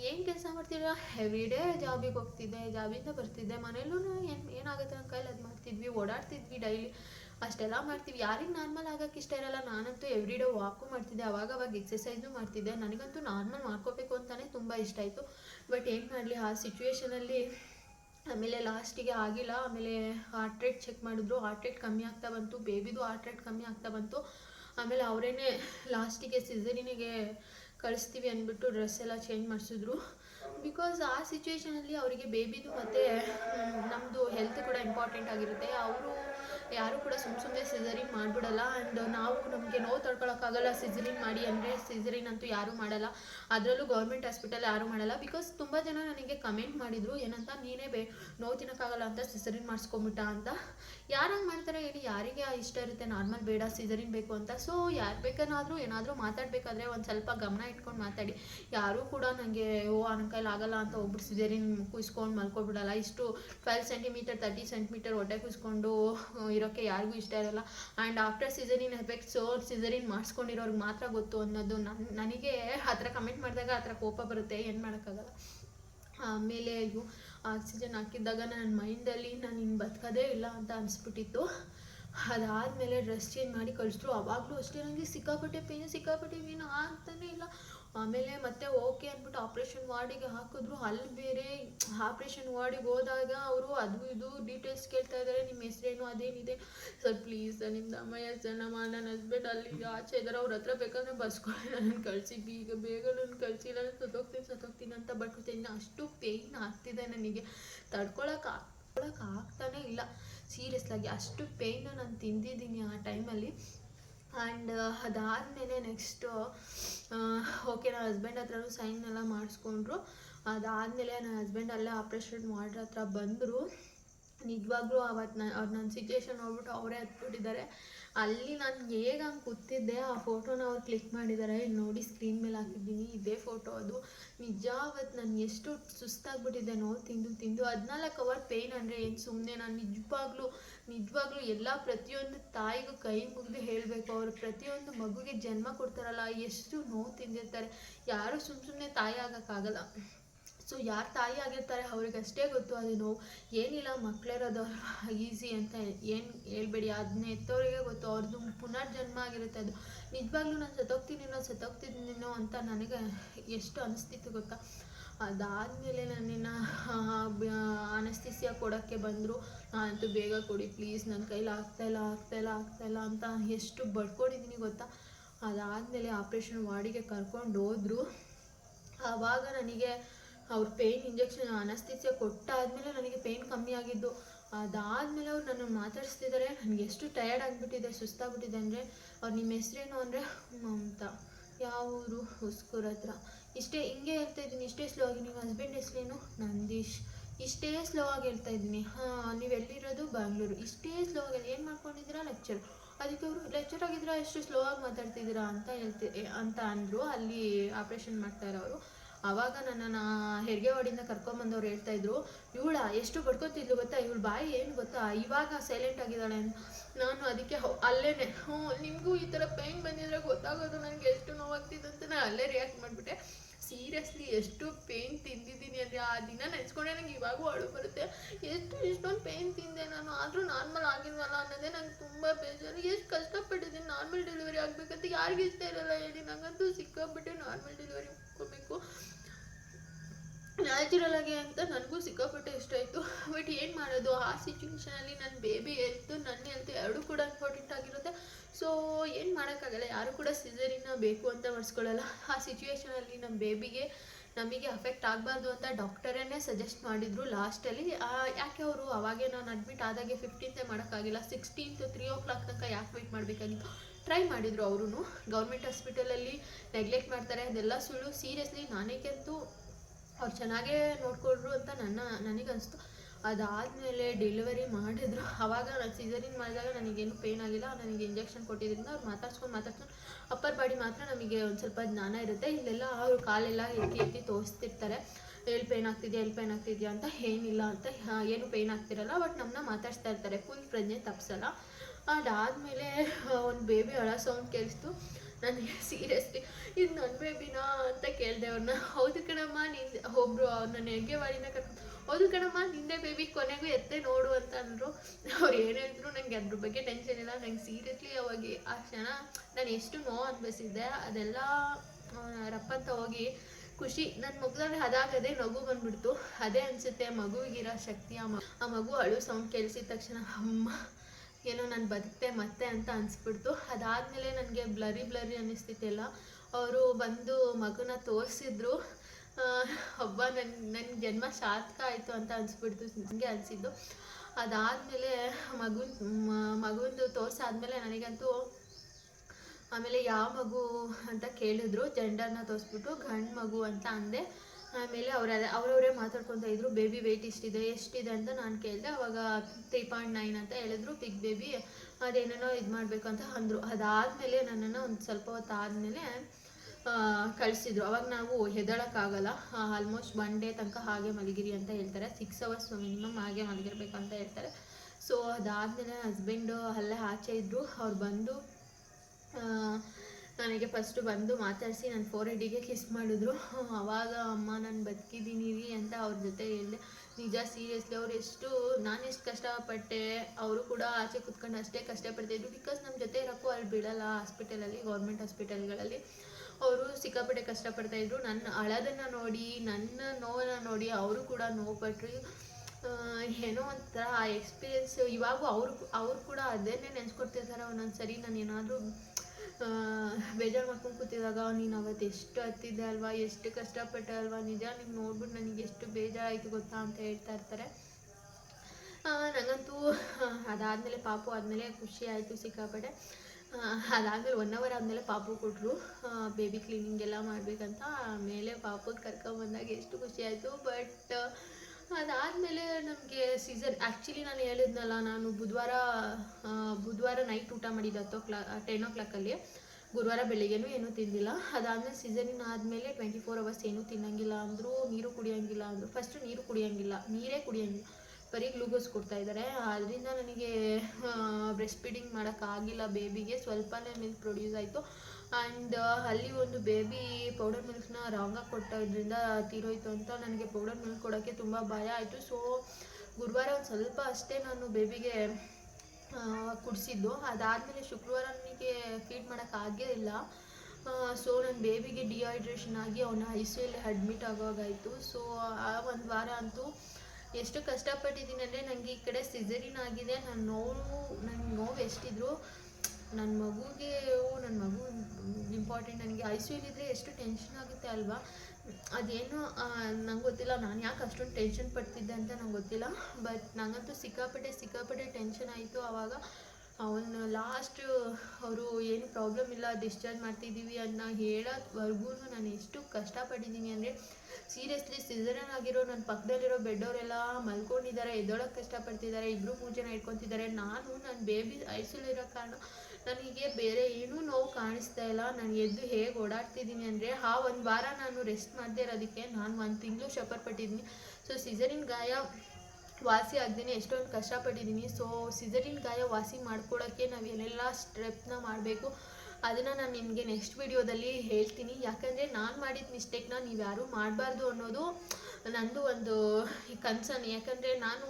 ಏನು ಕೆಲಸ ಮಾಡ್ತಿಲ್ಲ? ಹೆವಿ ಡೇ ಜಾಬಿಗೆ ಹೋಗ್ತಿದ್ದೆ ಜಾಬಿಂದ ಬರ್ತಿದ್ದೆ. ಮನೇಲೂ ಏನು, ಏನಾಗುತ್ತೆ ನನ್ನ ಕೈಲಿ? ಅದು ಮಾಡ್ತಿದ್ವಿ, ಓಡಾಡ್ತಿದ್ವಿ ಡೈಲಿ. ಅಷ್ಟೆಲ್ಲ ಮಾಡ್ತೀವಿ. ಯಾರಿಗೆ ನಾರ್ಮಲ್ ಆಗೋಕ್ಕೆ ಇಷ್ಟ ಇರಲ್ಲ. ನಾನಂತೂ ಎವ್ರಿ ಡೇ ವಾಕು ಮಾಡ್ತಿದ್ದೆ. ಅವಾಗ ಅವಾಗ ಎಕ್ಸಸೈಸು ಮಾಡ್ತಿದ್ದೆ. ನನಗಂತೂ ನಾರ್ಮಲ್ ಮಾಡ್ಕೋಬೇಕು ಅಂತಲೇ ತುಂಬ ಇಷ್ಟ ಆಯಿತು. ಬಟ್ ಏನು ಮಾಡಲಿ? ಆ ಸಿಚುವೇಶನಲ್ಲಿ ಆಮೇಲೆ ಲಾಸ್ಟಿಗೆ ಆಗಿಲ್ಲ. ಆಮೇಲೆ ಹಾರ್ಟ್ ರೇಟ್ ಚೆಕ್ ಮಾಡಿದ್ರು. ಹಾರ್ಟ್ ರೇಟ್ ಕಮ್ಮಿ ಆಗ್ತಾ ಬಂತು. ಬೇಬಿದು ಹಾರ್ಟ್ ರೇಟ್ ಕಮ್ಮಿ ಆಗ್ತಾ ಬಂತು. ಆಮೇಲೆ ಅವರೇನೆ ಲಾಸ್ಟಿಗೆ ಸಿಸರಿನಿಗೆ ಕಳಿಸ್ತೀವಿ ಅಂದ್ಬಿಟ್ಟು ಡ್ರೆಸ್ ಎಲ್ಲ ಚೇಂಜ್ ಮಾಡಿಸಿದ್ರು. ಬಿಕಾಸ್ ಆ ಸಿಚುವೇಶನಲ್ಲಿ ಅವರಿಗೆ ಬೇಬಿದು ಮತ್ತು ನಮ್ಮದು ಹೆಲ್ತ್ ಕೂಡ ಇಂಪಾರ್ಟೆಂಟ್ ಆಗಿರುತ್ತೆ. ಅವರು ಯಾರು ಕೂಡ ಸುಮ್ಮ ಸುಮ್ಮನೆ ಸಿಸರಿಂಗ್ ಮಾಡಿಬಿಡಲ್ಲ. ಆ್ಯಂಡ್ ನಾವು ನಮಗೆ ನೋವು ತಡ್ಕೊಳಕ್ಕಾಗಲ್ಲ ಸಿಸರಿಂಗ್ ಮಾಡಿ ಅಂದರೆ ಸಿಸರಿನ್ ಅಂತೂ ಯಾರೂ ಮಾಡಲ್ಲ. ಅದರಲ್ಲೂ ಗೌರ್ಮೆಂಟ್ ಹಾಸ್ಪಿಟಲ್ ಯಾರೂ ಮಾಡಲ್ಲ. ಬಿಕಾಸ್ ತುಂಬ ಜನ ನನಗೆ ಕಮೆಂಟ್ ಮಾಡಿದರು, ಏನಂತ ನೀನೇ ಬೇ, ನೋವು ತಿನ್ನೋಕ್ಕಾಗಲ್ಲ ಅಂತ ಸಿಸರಿನ್ ಮಾಡಿಸ್ಕೊಂಬಿಟ್ಟ ಅಂತ. ಯಾರಂಗೆ ಮಾಡ್ತಾರೆ ಹೇಳಿ, ಯಾರಿಗೆ ಇಷ್ಟ ಇರುತ್ತೆ, ನಾರ್ಮಲ್ ಬೇಡ ಸಿಸರಿನ್ ಬೇಕು ಅಂತ. ಸೊ ಯಾರು ಬೇಕಾದ್ರೂ ಏನಾದರೂ ಮಾತಾಡಬೇಕಾದ್ರೆ ಒಂದು ಸ್ವಲ್ಪ ಗಮನ ಇಟ್ಕೊಂಡು ಮಾತಾಡಿ. ಯಾರೂ ಕೂಡ ನನಗೆ ಓ ನನ್ನ ಕೈಲಿ ಆಗಲ್ಲ ಅಂತ ಒಬ್ರು ಸಿಜರಿನ್ ಕುಯ್ಸ್ಕೊಂಡು ಮಲ್ಕೊಬಿಡಲ್ಲ. ಇಷ್ಟು ಟ್ವೆಲ್ ಸೆಂಟಿಮೀಟರ್, ತರ್ಟಿ ಸೆಂಟಿಮೀಟರ್ ಹೊಟ್ಟೆ ಕುಯ್ಸ್ಕೊಂಡು ಇರೋಕ್ಕೆ ಯಾರಿಗೂ ಇಷ್ಟ ಇರಲ್ಲ. And after caesarean effects caesarean ಮಾಡಿಸ್ಕೊಂಡಿರೋರ್ಗೆ ಮಾತ್ರ ಗೊತ್ತು ಅನ್ನೋದು ನನ್ನ ನನಗೆ ಆ ಥರ ಕಮೆಂಟ್ ಮಾಡಿದಾಗ ಆ ಥರ ಕೋಪ ಬರುತ್ತೆ, ಏನು ಮಾಡೋಕ್ಕಾಗಲ್ಲ. ಆಮೇಲೆ ಅಯ್ಯೋ ಆಕ್ಸಿಜನ್ ಹಾಕಿದ್ದಾಗ ನನ್ನ ಮೈಂಡಲ್ಲಿ ನಾನು ಇನ್ನು ಬದುಕೋದೇ ಇಲ್ಲ ಅಂತ ಅನಿಸ್ಬಿಟ್ಟಿತ್ತು. ಅದಾದಮೇಲೆ ಡ್ರೆಸ್ ಚೇಂಜ್ ಮಾಡಿ ಕಳಿಸಿದ್ರು ಅವಾಗಲೂ ಅಷ್ಟೇ ನನಗೆ ಸಿಕ್ಕಾಪಟ್ಟೆ ಪೇನು ಸಿಕ್ಕಾಪಟ್ಟೆ ಪೇನು ಆಗ್ತಾನೇ ಇಲ್ಲ. ಆಮೇಲೆ ಮತ್ತೆ ಓಕೆ ಅಂದ್ಬಿಟ್ಟು ಆಪ್ರೇಷನ್ ವಾರ್ಡಿಗೆ ಹಾಕಿದ್ರು. ಅಲ್ಲಿ ಬೇರೆ ಆಪ್ರೇಷನ್ ವಾರ್ಡಿಗೆ ಹೋದಾಗ ಅವರು ಅದು ಇದು ಡೀಟೇಲ್ಸ್ ಕೇಳ್ತಾ ಇದ್ದಾರೆ. ನಿಮ್ಮ ಹೆಸರೇನು, ಅದೇನಿದೆ? ಸರ್, ಪ್ಲೀಸ್ ಸರ್ ನಿಮ್ದು ಅಮ್ಮಯ್ಯ ಸರ್, ನಮ್ಮ ನನ್ನ ಹಸ್ಬೆಂಡ್ ಅಲ್ಲಿ ಆಚೆ ಇದ್ದಾರೆ. ಅವ್ರ ಹತ್ರ ಬೇಕಾದ್ರೆ ಬಸ್ಕೊಳ್ಳಿ ನನ್ನ ಕಳಿಸಿ ಈಗ ಬೇಗ ನನ್ನ ಕಳಿಸಿ ನಾನು ಸತ್ತೋಗ್ತೀನಿ ಸತ್ತೋಗ್ತೀನಿ ಅಂತ. ಬಟ್ಕೊತೀನಿ ಅಷ್ಟು ಪೇಯ್ನ್ ಆಗ್ತಿದೆ ನನಗೆ. ತಡ್ಕೊಳಕ್ಕೆ ತಡ್ಕೊಳಕ್ಕೆ ಆಗ್ತಾನೆ ಇಲ್ಲ. ಸೀರಿಯಸ್ಲಾಗಿ ಅಷ್ಟು ಪೇಯ್ನ ನಾನು ತಿಂದಿದ್ದೀನಿ ಆ ಟೈಮಲ್ಲಿ ಆ್ಯಂಡ್ ಅದಾದಮೇಲೆ ನೆಕ್ಸ್ಟು ಓಕೆ ನನ್ನ ಹಸ್ಬೆಂಡ್ ಹತ್ರನೂ ಸೈನ್ ಎಲ್ಲ ಮಾಡಿಸ್ಕೊಂಡ್ರು. ಅದಾದಮೇಲೆ ನನ್ನ ಹಸ್ಬೆಂಡ್ ಅಲ್ಲೇ ಆಪ್ರೇಷನ್ ಮಾಡ್ರ ಹತ್ರ ಬಂದರು. ನಿಜವಾಗ್ಲೂ ಅವತ್ತು ನಾನು ಅವ್ರು ನನ್ನ ಸಿಚುವೇಶನ್ ನೋಡ್ಬಿಟ್ಟು ಅವರೇ ಹತ್ಬಿಟ್ಟಿದ್ದಾರೆ ಅಲ್ಲಿ ನಾನು ಹೇಗೆ ಹಂಗೆ ಕೂತಿದ್ದೆ, ಆ ಫೋಟೋನ ಅವ್ರು ಕ್ಲಿಕ್ ಮಾಡಿದ್ದಾರೆ ಇಲ್ಲಿ ನೋಡಿ ಸ್ಕ್ರೀನ್ ಮೇಲೆ ಹಾಕಿದ್ದೀನಿ, ಇದೇ ಫೋಟೋ ಅದು. ನಿಜ ಅವತ್ತು ನಾನು ಎಷ್ಟು ಸುಸ್ತಾಗ್ಬಿಟ್ಟಿದ್ದೆ ನೋವು ತಿಂದು ತಿಂದು. ಹದಿನಾಲ್ಕು ಅವರ್ ಪೇಯ್ನ್ ಅಂದರೆ ಏನು ಸುಮ್ಮನೆ ನಾನು ನಿಜವಾಗ್ಲೂ ನಿಜವಾಗ್ಲೂ ಎಲ್ಲ ಪ್ರತಿಯೊಂದು ತಾಯಿಗೂ ಕೈ ಮುಗಿದು ಹೇಳಬೇಕು. ಅವರು ಪ್ರತಿಯೊಂದು ಮಗುಗೆ ಜನ್ಮ ಕೊಡ್ತಾರಲ್ಲ, ಎಷ್ಟು ನೋವು ತಿಂದಿರ್ತಾರೆ. ಯಾರು ಸುಮ್ಮ ಸುಮ್ಮನೆ ತಾಯಿ ಆಗೋಕ್ಕಾಗಲ್ಲ. ಸೊ ಯಾರು ತಾಯಿ ಆಗಿರ್ತಾರೆ ಅವ್ರಿಗಷ್ಟೇ ಗೊತ್ತು ಅದೇನು ಏನಿಲ್ಲ ಮಕ್ಕಳಿರೋದು ಈಸಿ ಅಂತ ಏನು ಹೇಳ್ಬೇಡಿ ಅದನ್ನ ಎತ್ತೋರಿಗೆ ಗೊತ್ತು ಅವ್ರದ್ದು ಪುನರ್ಜನ್ಮ ಆಗಿರುತ್ತೆ ಅದು. ನಿಜವಾಗ್ಲೂ ನಾನು ಸತ್ತೋಗ್ತೀನಿನೋ ಸತ್ತೋಗ್ತಿದ್ದೀನೋ ಅಂತ ನನಗೆ ಎಷ್ಟು ಅನಿಸ್ತಿತ್ತು ಗೊತ್ತಾ? ಅದಾದಮೇಲೆ ನನ್ನನ್ನು ಅನಸ್ತಿಸಿಯ ಕೊಡೋಕ್ಕೆ ಬಂದರು. ನಾನಂತೂ ಬೇಗ ಕೊಡಿ ಪ್ಲೀಸ್ ನನ್ನ ಕೈಲಿ ಆಗ್ತಾಯಿಲ್ಲ ಆಗ್ತಾಯಿಲ್ಲ ಆಗ್ತಾಯಿಲ್ಲ ಅಂತ ಎಷ್ಟು ಬಡ್ಕೊಂಡಿದ್ದೀನಿ ಗೊತ್ತಾ? ಅದಾದಮೇಲೆ ಆಪ್ರೇಷನ್ ವಾರ್ಡಿಗೆ ಕರ್ಕೊಂಡು ಹೋದ್ರು ಆವಾಗ ನನಗೆ ಅವ್ರು ಪೇಯ್ನ್ ಇಂಜೆಕ್ಷನ್ ಅನಸ್ತಿಸ್ಯ ಕೊಟ್ಟಾದ್ಮೇಲೆ ನನಗೆ ಪೇಯ್ನ್ ಕಮ್ಮಿ ಆಗಿದ್ದು. ಅದಾದಮೇಲೆ ಅವ್ರು ನನ್ನ ಮಾತಾಡಿಸ್ತಿದ್ದಾರೆ ನನಗೆ ಎಷ್ಟು ಟಯರ್ಡ್ ಆಗಿಬಿಟ್ಟಿದೆ, ಸುಸ್ತಾಗ್ಬಿಟ್ಟಿದೆ ಅಂದರೆ, ಅವ್ರು ನಿಮ್ಮ ಹೆಸ್ರೇನು ಅಂದರೆ ಅಂತ. ಯಾವ ಊರು? ಹೊಸ್ಕೂರ್ ಹತ್ರ. ಇಷ್ಟೇ, ಹಿಂಗೆ ಹೇಳ್ತಾ ಇದ್ದೀನಿ. ಇಷ್ಟೇ ಸ್ಲೋ ಆಗಿ. ನಿಮ್ಮ ಹಸ್ಬೆಂಡ್ ಹೆಸ್ರೇನು? ನಂದೀಶ್. ಇಷ್ಟೇ ಸ್ಲೋ ಆಗಿ ಹೇಳ್ತಾ ಇದ್ದೀನಿ. ಹಾಂ, ನೀವು ಎಲ್ಲಿರೋದು? ಬ್ಯಾಂಗ್ಳೂರು. ಇಷ್ಟೇ ಸ್ಲೋ ಆಗಿ. ಏನು ಮಾಡ್ಕೊಂಡಿದ್ದೀರಾ? ಲೆಕ್ಚರ್ ಅದಕ್ಕೆ ಅವರು ಲೆಕ್ಚರ್ ಆಗಿದ್ದೀರಾ ಎಷ್ಟು ಸ್ಲೋ ಆಗಿ ಮಾತಾಡ್ತಿದ್ದೀರಾ? ಅಂತ ಹೇಳ್ತಿ, ಅಂತ ಅಂದರು. ಅಲ್ಲಿ ಆಪ್ರೇಷನ್ ಮಾಡ್ತಾ ಇರೋರು. ಆವಾಗ ನನ್ನ ಹೆರಿಗೆ ವಾರ್ಡಿಂದ ಕರ್ಕೊಂಬಂದವ್ರು ಹೇಳ್ತಾ ಇದ್ರು, ಇವಳ ಎಷ್ಟು ಬಡ್ಕೊತಿದ್ಲು ಗೊತ್ತಾ? ಇವಳ ಬಾಯಿ ಏನು ಗೊತ್ತಾ? ಇವಾಗ ಸೈಲೆಂಟ್ ಆಗಿದ್ದಾಳೆ ಅಂತ. ನಾನು ಅದಕ್ಕೆ ಅಲ್ಲೇನೆ. ಹ್ಞೂ, ನಿಮಗೂ ಈ ಥರ ಪೇಯ್ನ್ ಬಂದಿದ್ರೆ ಗೊತ್ತಾಗೋದು ನನಗೆ ಎಷ್ಟು ನೋವಾಗ್ತಿದ್ದು ಅಂತ ನಾನು ಅಲ್ಲೇ ರಿಯಾಕ್ಟ್ ಮಾಡಿಬಿಟ್ಟೆ. ಸೀರಿಯಸ್ಲಿ ಎಷ್ಟು ಪೇಯ್ನ್ ತಿಂದಿದ್ದೀನಿ ಅಂದರೆ ಆ ದಿನ ನೆನೆಸ್ಕೊಂಡೆ ನಂಗೆ ಇವಾಗೂ ಅಳು ಬರುತ್ತೆ. ಎಷ್ಟು ಇಷ್ಟೊಂದು ಪೇಯ್ನ್ ತಿಂದೆ ಆದರೂ ನಾರ್ಮಲ್ ಆಗಿಲ್ವಲ್ಲ ಅನ್ನೋದೇ ನಂಗೆ ತುಂಬ ಬೇಜಾರು. ಎಷ್ಟು ಕಷ್ಟಪಟ್ಟಿದ್ದೀನಿ ನಾರ್ಮಲ್ ಡೆಲಿವರಿ ಆಗಬೇಕಂತ ಯಾರಿಗೂ ಇಷ್ಟ ಇರಲ್ಲ ಹೇಳಿ. ನಂಗಂತೂ ಸಿಕ್ಕಾಬಿಟ್ಟು ನಾರ್ಮಲ್ ಡೆಲಿವರಿ ಮಾಡ್ಕೋಬೇಕು ನ್ಯಾಚುರಲ್ ಆಗಿ ಅಂತ ನನಗೂ ಸಿಕ್ಕಾಪಟ್ಟೆ ಇಷ್ಟ ಆಯಿತು. ಬಟ್ ಏನು ಮಾಡೋದು? ಆ ಸಿಚುವೇಷನಲ್ಲಿ ನನ್ನ ಬೇಬಿ ಹೆಲ್ತ್ ನನ್ನ ಹೆಲ್ತ್ ಎರಡೂ ಕೂಡ ಇಂಪಾರ್ಟೆಂಟ್ ಆಗಿರುತ್ತೆ. ಸೊ ಏನು ಮಾಡೋಕ್ಕಾಗಲ್ಲ? ಯಾರು ಕೂಡ ಸಿಸರಿನ ಬೇಕು ಅಂತ ಮಾಡಿಸ್ಕೊಳ್ಳಲ್ಲ ಆ ಸಿಚುವೇಷನಲ್ಲಿ ನಮ್ಮ ಬೇಬಿಗೆ ನಮಗೆ ಅಫೆಕ್ಟ್ ಆಗಬಾರ್ದು ಅಂತ ಡಾಕ್ಟರೇನೇ ಸಜೆಸ್ಟ್ ಮಾಡಿದರು ಲಾಸ್ಟಲ್ಲಿ ಯಾಕೆ ಅವರು ಅವಾಗೇ ನಾನು ಅಡ್ಮಿಟ್ ಆದಾಗೆ ಫಿಫ್ಟೀನ್ತೇ ಮಾಡೋಕ್ಕಾಗಿಲ್ಲ ಸಿಕ್ಸ್ಟೀನ್ತ್ ತ್ರೀ ಓ ಕ್ಲಾಕ್ ತನಕ ಯಾಕೆ ವೆಯ್ಟ್ ಮಾಡಬೇಕಾಗಿತ್ತು ಟ್ರೈ ಮಾಡಿದರು ಅವರು ಗೌರ್ಮೆಂಟ್ ಹಾಸ್ಪಿಟಲಲ್ಲಿ ನೆಗ್ಲೆಕ್ಟ್ ಮಾಡ್ತಾರೆ, ಅದೆಲ್ಲ ಸುಳ್ಳು. ಸೀರಿಯಸ್ಲಿ ನಾನೇಕಂತೂ ಅವ್ರು ಚೆನ್ನಾಗೇ ನೋಡಿಕೊಂಡ್ರು ಅಂತ ನನ್ನ ನನಗನ್ನಿಸ್ತು ಅದಾದಮೇಲೆ ಡೆಲಿವರಿ ಮಾಡಿದ್ರು. ಆವಾಗ ನಾನು ಸಿಸರಿನ್ ಮಾಡಿದಾಗ ನನಗೇನು ಪೇಯ್ನ್ ಆಗಿಲ್ಲ, ನನಗೆ ಇಂಜೆಕ್ಷನ್ ಕೊಟ್ಟಿದ್ದರಿಂದ ಅವ್ರು ಮಾತಾಡ್ಸ್ಕೊಂಡು ಮಾತಾಡ್ಸ್ಕೊಂಡು ಅಪ್ಪರ್ ಬಾಡಿ ಮಾತ್ರ ನಮಗೆ ಒಂದು ಸ್ವಲ್ಪ ಜ್ಞಾನ ಇರುತ್ತೆ. ಇಲ್ಲೆಲ್ಲ ಅವರು ಕಾಲೆಲ್ಲ ಎತ್ತಿ ಎತ್ತಿ ತೋರಿಸ್ತಿರ್ತಾರೆ. ಎಲ್ಲಿ ಪೇನ್ ಆಗ್ತಿದ್ಯಾ, ಎಲ್ಲಿ ಪೇನ್ ಆಗ್ತಿದೆಯಾ ಅಂತ ಏನಿಲ್ಲ ಅಂತ ಏನು ಪೇನ್ ಆಗ್ತಿರಲ್ಲ ಬಟ್ ನಮ್ಮನ್ನ ಮಾತಾಡ್ತಾ ಇರ್ತಾರೆ. ಫುಲ್ ಪ್ರಜ್ಞೆ ತಪ್ಸಲ್ಲ. ಅದಾದಮೇಲೆ ಒಂದು ಬೇಬಿ ಅಳ ಸೌಂಡ್ ಕೇಳಿಸ್ತು. ನನಗೆ ಸೀರಿಯಸ್ಲಿ ಇದು ನನ್ನ ಬೇಬಿನಾ ಅಂತ ಕೇಳಿದೆ ಅವ್ರನ್ನ ಹೌದು ಕಣಮ್ಮ, ನೀನು ಒಬ್ಬರು ನನ್ನ ಮಾಡಿದ ಕರ್ಕೊಂಡು ಹೌದು ಕಣಮ್ಮ, ನಿಂದೆ ಬೇಬಿ ಕೊನೆಗೂ ಎತ್ತೆ ನೋಡು ಅಂತ ಅಂದರು. ಅವ್ರು ಏನು ಹೇಳಿದ್ರು ನನಗೆ ಅದ್ರ ಬಗ್ಗೆ ಟೆನ್ಷನ್ ಇಲ್ಲ, ನಂಗೆ ಸೀರಿಯಸ್ಲಿ ಅವಾಗ ಆ ಕ್ಷಣ ನಾನು ಎಷ್ಟು ನೋವು ಅನ್ಭವಿಸಿದ್ದೆ, ಅದೆಲ್ಲ ರಪ್ಪಂತ ಹೋಗಿ ಖುಷಿ. ನನ್ನ ಮುಖದಲ್ಲಿ ಅದಾಗದೆ ನಗು ಬಂದ್ಬಿಡ್ತು. ಅದೇ ಅನಿಸುತ್ತೆ, ಮಗುವಿಗಿರೋ ಶಕ್ತಿ, ಆ ಆ ಮಗು ಅಳು ಸೌಂಡ್ ಕೇಳಿಸಿದ ತಕ್ಷಣ, ಅಮ್ಮ, ಏನೋ ನಾನು ಬದುಕ್ತೆ ಮತ್ತೆ ಅಂತ ಅನಿಸ್ಬಿಡ್ತು. ಅದಾದಮೇಲೆ ನನಗೆ ಬ್ಲರಿ ಬ್ಲರಿ ಅನ್ನಿಸ್ತಿತ್ತೆಲ್ಲ. ಅವರು ಬಂದು ಮಗುನ ತೋರಿಸಿದ್ರು. ಒಬ್ಬ ನನ್ನ ನನ್ನ ಜನ್ಮ ಸಾರ್ಥಕ ಆಯಿತು ಅಂತ ಅನಿಸ್ಬಿಡ್ತು ನನಗೆ ಅನಿಸಿದ್ದು. ಅದಾದಮೇಲೆ ಮಗು ಮಗುಂದು ತೋರ್ಸಾದ್ಮೇಲೆ ನನಗಂತೂ ಆಮೇಲೆ ಯಾವ ಮಗು ಅಂತ ಕೇಳಿದ್ರು ಜೆಂಡರ್ನ ತೋರಿಸ್ಬಿಟ್ಟು ಗಂಡು ಮಗು ಅಂತ ಅಂದೆ. ಆಮೇಲೆ ಅವ್ರ, ಅವರವರೇ ಮಾತಾಡ್ಕೊತಾ ಇದ್ರು ಬೇಬಿ ವೆಯ್ಟ್ ಇಷ್ಟಿದೆ, ಎಷ್ಟಿದೆ ಅಂತ ನಾನು ಕೇಳಿದೆ, ಅವಾಗ ತ್ರೀ ಪಾಯಿಂಟ್ ನೈನ್ ಅಂತ ಹೇಳಿದ್ರು ಬಿಗ್ ಬೇಬಿ ಅದೇನೇನೋ ಇದು ಮಾಡಬೇಕು ಅಂತ ಅಂದರು. ಅದಾದಮೇಲೆ ನನ್ನನ್ನು ಒಂದು ಸ್ವಲ್ಪ ಹೊತ್ತು ಆದಮೇಲೆ ಕಳಿಸಿದ್ರು. ಅವಾಗ ನಾವು ಹೆದಳಕ್ಕಾಗಲ್ಲ ಆಲ್ಮೋಸ್ಟ್ ಒನ್ ಡೇ ತನಕ ಹಾಗೆ ಮಲಗಿರಿ ಅಂತ ಹೇಳ್ತಾರೆ. ಸಿಕ್ಸ್ ಅವರ್ಸ್ ಮಿನಿಮಮ್ ಹಾಗೆ ಮಲಗಿರ್ಬೇಕು ಅಂತ ಹೇಳ್ತಾರೆ. ಸೊ ಅದಾದಮೇಲೆ ಹಸ್ಬೆಂಡು ಅಲ್ಲೇ ಆಚೆ ಇದ್ದರು ಅವ್ರು ಬಂದು ನನಗೆ ಫಸ್ಟು ಬಂದು ಮಾತಾಡಿಸಿ, ನನ್ನ ಫೋರ್ ಹೆಡಿಗೆ ಕಿಸ್ ಮಾಡಿದ್ರು. ಅವಾಗ ಅಮ್ಮ, ನಾನು ಬದುಕಿದ್ದೀನಿ ರೀ ಅಂತ ಅವ್ರ ಜೊತೆ ಹೇಳಿದೆ. ನಿಜ ಸೀರಿಯಸ್ಲಿ ಅವ್ರು ಎಷ್ಟು, ನಾನು ಎಷ್ಟು ಕಷ್ಟಪಟ್ಟೆ. ಅವರು ಕೂಡ ಆಚೆ ಕುತ್ಕೊಂಡು ಅಷ್ಟೇ ಕಷ್ಟಪಡ್ತಾಯಿದ್ರು ಬಿಕಾಸ್ ನಮ್ಮ ಜೊತೆ ಇರೋಕ್ಕೂ ಅಲ್ಲಿ ಬಿಡಲ್ಲ. ಹಾಸ್ಪಿಟಲಲ್ಲಿ ಗೌರ್ಮೆಂಟ್ ಹಾಸ್ಪಿಟಲ್ಗಳಲ್ಲಿ ಅವರು ಸಿಕ್ಕಾಪಟ್ಟೆ ಕಷ್ಟಪಡ್ತಾ ಇದ್ರು. ನನ್ನ ಅಳೋದನ್ನು ನೋಡಿ, ನನ್ನ ನೋವನ್ನು ನೋಡಿ ಅವರು ಕೂಡ ನೋವು ಏನೋ ಒಂಥರ ಆ ಎಕ್ಸ್ಪೀರಿಯೆನ್ಸ್ ಇವಾಗೂ ಅವ್ರು ಅವ್ರು ಕೂಡ ಅದನ್ನೇ ನೆನ್ಸ್ಕೊಡ್ತಿರ್ತಾರೆ. ಒಂದೊಂದು ಸರಿ ನಾನು ಏನಾದರೂ ಬೇಜಾರು ಮಾಡ್ಕೊಂಡು ಕೂತಿದಾಗ ನೀನು ಅವತ್ತು ಎಷ್ಟು ಹತ್ತಿದ್ದೆ ಅಲ್ವಾ, ಎಷ್ಟು ಕಷ್ಟಪಟ್ಟೆ ಅಲ್ವಾ, ನಿಜ ನೀನು ನೋಡ್ಬಿಟ್ಟು ನನಗೆ ಎಷ್ಟು ಬೇಜಾರಾಯಿತು ಗೊತ್ತಾ ಅಂತ ಹೇಳ್ತಾ ಇರ್ತಾರೆ. ನನಗಂತೂ ಅದಾದಮೇಲೆ ಪಾಪು ಆದಮೇಲೆ ಖುಷಿ ಆಯಿತು ಸಿಕ್ಕಾಪಟ್ಟೆ. ಅದಾದಮೇಲೆ ಒನ್ ಅವರ್ ಆದಮೇಲೆ ಪಾಪು ಕೊಟ್ಟರು ಬೇಬಿ ಕ್ಲೀನಿಂಗ್ ಎಲ್ಲ ಮಾಡಬೇಕಂತ. ಆಮೇಲೆ ಪಾಪು ಕರ್ಕೊಂಬಂದಾಗ ಎಷ್ಟು ಖುಷಿ ಆಯಿತು. ಬಟ್ ಅದಾದಮೇಲೆ ನಮಗೆ ಸೀಸನ್ ಆ್ಯಕ್ಚುಲಿ ನಾನು ಹೇಳಿದ್ನಲ್ಲ, ನಾನು ಬುಧವಾರ ಬುಧವಾರ ನೈಟ್ ಊಟ ಮಾಡಿದ್ದು ಹತ್ತು ಕ್ಲಾ ಟೆನ್ ಓ ಕ್ಲಾಕಲ್ಲಿ ಗುರುವಾರ ಬೆಳಿಗ್ಗೆನೂ ಏನೂ ತಿಂದಿಲ್ಲ. ಅದಾದಮೇಲೆ ಸೀಸನಿನ ಆದಮೇಲೆ ಟ್ವೆಂಟಿ ಫೋರ್ ಅವರ್ಸ್ ಏನೂ ತಿನ್ನಂಗಿಲ್ಲ ಅಂದರು, ನೀರು ಕುಡಿಯೋಂಗಿಲ್ಲ ಅಂದರು. ಫಸ್ಟು ನೀರು ಕುಡಿಯೋಂಗಿಲ್ಲ, ನೀರೇ ಕುಡಿಯೋಂಗಿಲ್ಲ. ಬರೀ ಗ್ಲೂಕೋಸ್ ಕೊಡ್ತಾ ಇದ್ದಾರೆ ಅದರಿಂದ ನನಗೆ ಬ್ರೆಸ್ಟ್ ಫೀಡಿಂಗ್ ಮಾಡೋಕ್ಕಾಗಿಲ್ಲ ಬೇಬಿಗೆ ಸ್ವಲ್ಪನೇ ಮಿಲ್ಕ್ ಪ್ರೊಡ್ಯೂಸ್ ಆಯಿತು. ಆ್ಯಂಡ್ ಅಲ್ಲಿ ಒಂದು ಬೇಬಿ ಪೌಡರ್ ಮಿಲ್ಕ್ನ ರಾಂಗಾಗಿ ಇದ್ರಿಂದ ತೀರೋಯ್ತು ಅಂತ ನನಗೆ ಪೌಡರ್ ಮಿಲ್ಕ್ ಕೊಡೋಕ್ಕೆ ತುಂಬ ಭಯ ಆಯಿತು. ಸೊ ಗುರುವಾರ ಒಂದು ಸ್ವಲ್ಪ ಅಷ್ಟೇ ನಾನು ಬೇಬಿಗೆ ಕುಡಿಸಿದ್ದು. ಅದಾದಮೇಲೆ ಶುಕ್ರವಾರ ನನಗೆ ಫೀಡ್ ಮಾಡೋಕ್ಕಾಗೇ ಇಲ್ಲ. ಸೊ ನನ್ನ ಬೇಬಿಗೆ ಡಿಹೈಡ್ರೇಷನ್ ಆಗಿ ಅವನ ಐ ಸಿ ಯುಲಿ ಅಡ್ಮಿಟ್ ಆಗೋವಾಗಾಯಿತು ಸೊ ಆ ಒಂದು ವಾರ ಅಂತೂ ಎಷ್ಟು ಕಷ್ಟಪಟ್ಟಿದ್ದೀನಿ ಅಂದರೆ ನನಗೆ ಈ ಕಡೆ ಸಿಜರಿನ್ ಆಗಿದೆ ನನ್ನ ನೋವು ನನ್ನ ನೋವು ಎಷ್ಟಿದ್ರು ನನ್ನ ಮಗುಗೆ ನನ್ನ ಮಗು ಇಂಪಾರ್ಟೆಂಟ್ ನನಗೆ ಐ ಸಿ ಯುಲಿದ್ರೆ ಎಷ್ಟು ಟೆನ್ಷನ್ ಆಗುತ್ತೆ ಅಲ್ವಾ? ಅದೇನು ನಂಗೆ ಗೊತ್ತಿಲ್ಲ, ನಾನು ಯಾಕೆ ಅಷ್ಟೊಂದು ಟೆನ್ಷನ್ ಪಡ್ತಿದ್ದೆ ಅಂತ ನಂಗೆ ಗೊತ್ತಿಲ್ಲ ಬಟ್ ನನಗಂತೂ ಸಿಕ್ಕಾಪಟ್ಟೆ ಸಿಕ್ಕಾಪಟ್ಟೆ ಟೆನ್ಷನ್ ಆಯಿತು. ಆವಾಗ ಅವನು ಲಾಸ್ಟ್ ಅವರು ಏನು ಪ್ರಾಬ್ಲಮ್ ಇಲ್ಲ ಡಿಸ್ಚಾರ್ಜ್ ಮಾಡ್ತಿದ್ದೀವಿ ಅದನ್ನ ಹೇಳೋವರೆಗೂ ನಾನು ಎಷ್ಟು ಕಷ್ಟಪಟ್ಟಿದ್ದೀನಿ ಅಂದರೆ ಸೀರಿಯಸ್ಲಿ ಸಿಸರನ್ ಆಗಿರೋ ನನ್ನ ಪಕ್ಕದಲ್ಲಿರೋ ಬೆಡ್ಡವರೆಲ್ಲ ಮಲ್ಕೊಂಡಿದ್ದಾರೆ ಎದ್ದೊಳಕ್ಕೆ ಕಷ್ಟಪಡ್ತಿದ್ದಾರೆ ಇಬ್ಬರು ಮೂರು ಜನ ಇಟ್ಕೊತಿದ್ದಾರೆ. ನಾನು ನನ್ನ ಬೇಬಿ ಐಸಲ್ಲಿರೋ ಕಾರಣ ನನಗೆ ಬೇರೆ ಏನೂ ನೋವು ಕಾಣಿಸ್ತಾ ಇಲ್ಲ. ನಾನು ಎದ್ದು ಹೇಗೆ ಓಡಾಡ್ತಿದ್ದೀನಿ ಅಂದರೆ ಆ ಒಂದು ವಾರ ನಾನು ರೆಸ್ಟ್ ಮಾಡದೇ ಇರೋದಕ್ಕೆ ನಾನು ಒಂದು ತಿಂಗಳು ಶಪರ್ ಪಟ್ಟಿದ್ದೀನಿ. ಸೊ ಸಿಸರಿನ್ ಗಾಯ ವಾಸಿ ಆಗ್ದೇನೆ, ಎಷ್ಟೊಂದು ಕಷ್ಟಪಟ್ಟಿದ್ದೀನಿ. ಸೊ ಸಿಸರಿನ್ ಗಾಯ ವಾಸಿ ಮಾಡ್ಕೊಳ್ಳೋಕ್ಕೆ ನಾವು ಏನೆಲ್ಲ ಸ್ಟೆಪ್ನ ಮಾಡಬೇಕು, ಅದನ್ನು ನಾನು ನಿಮಗೆ ನೆಕ್ಸ್ಟ್ ವಿಡಿಯೋದಲ್ಲಿ ಹೇಳ್ತೀನಿ. ಯಾಕಂದರೆ ನಾನು ಮಾಡಿದ ಮಿಸ್ಟೇಕ್ನ ನೀವು ಯಾರೂ ಮಾಡಬಾರ್ದು ಅನ್ನೋದು ನಂದು ಒಂದು ಕನ್ಸರ್ನ್ ಯಾಕಂದರೆ ನಾನು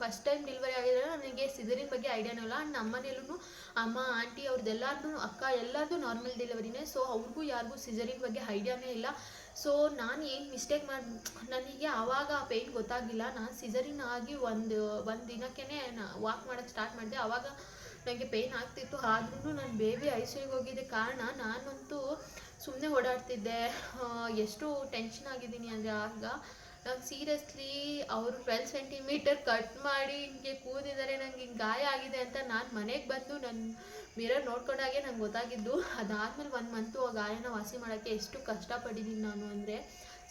ಫಸ್ಟ್ ಟೈಮ್ ಡೆಲಿವರಿ ಆಗಿದ್ರೆ ನನಗೆ ಸಿಸರಿನ್ ಬಗ್ಗೆ ಐಡಿಯಾನೂ ಇಲ್ಲ. ಆ್ಯಂಡ್ ಮನೇಲೂ ಅಮ್ಮ, ಆಂಟಿ ಅವ್ರದ್ದೆಲ್ಲರೂ ಅಕ್ಕ ಎಲ್ಲರದ್ದು ನಾರ್ಮಲ್ ಡೆಲಿವರಿನೇ ಸೊ ಅವ್ರಿಗೂ ಯಾರಿಗೂ ಸಿಸರಿನ್ ಬಗ್ಗೆ ಐಡಿಯಾನೇ ಇಲ್ಲ. ಸೊ ನಾನು ಏನು ಮಿಸ್ಟೇಕ್ ಮಾಡಿ, ನನಗೆ ಆವಾಗ ಆ ಪೇಯ್ನ್ ಗೊತ್ತಾಗಿಲ್ಲ. ನಾನು ಸಿಸರಿನ್ ಆಗಿ ಒಂದು ಒಂದು ದಿನಕ್ಕೆ ನಾ ವಾಕ್ ಮಾಡೋಕ್ಕೆ ಸ್ಟಾರ್ಟ್ ಮಾಡಿದೆ. ಆವಾಗ ನನಗೆ ಪೇಯ್ನ್ ಆಗ್ತಿತ್ತು. ಆದ್ರೂ ನಾನು ಬೇಬಿ ಐ ಹೋಗಿದ್ದೆ ಕಾರಣ ನಾನಂತೂ ಸುಮ್ಮನೆ ಓಡಾಡ್ತಿದ್ದೆ. ಎಷ್ಟು ಟೆನ್ಷನ್ ಆಗಿದ್ದೀನಿ ಅಂದರೆ ಆಗ. ನಾನು ಸೀರಿಯಸ್ಲಿ ಅವರು ಟ್ವೆಲ್ ಸೆಂಟಿಮೀಟರ್ ಕಟ್ ಮಾಡಿ ಹಿಂಗೆ ಕೂದಿದ್ದಾರೆ ನಂಗೆ ಹಿಂಗೆ ಗಾಯ ಆಗಿದೆ ಅಂತ ನಾನು ಮನೆಗೆ ಬಂದು ನನ್ನ ಮಿರರ್ ನೋಡ್ಕೊಂಡಾಗೆ ನಂಗೆ ಗೊತ್ತಾಗಿದ್ದು, ಅದಾದ್ಮೇಲೆ ಒಂದು ಮಂತು ಆ ಗಾಯನ ವಾಸಿ ಮಾಡೋಕ್ಕೆ ಎಷ್ಟು ಕಷ್ಟಪಟ್ಟಿದ್ದೀನಿ ನಾನು ಅಂದರೆ,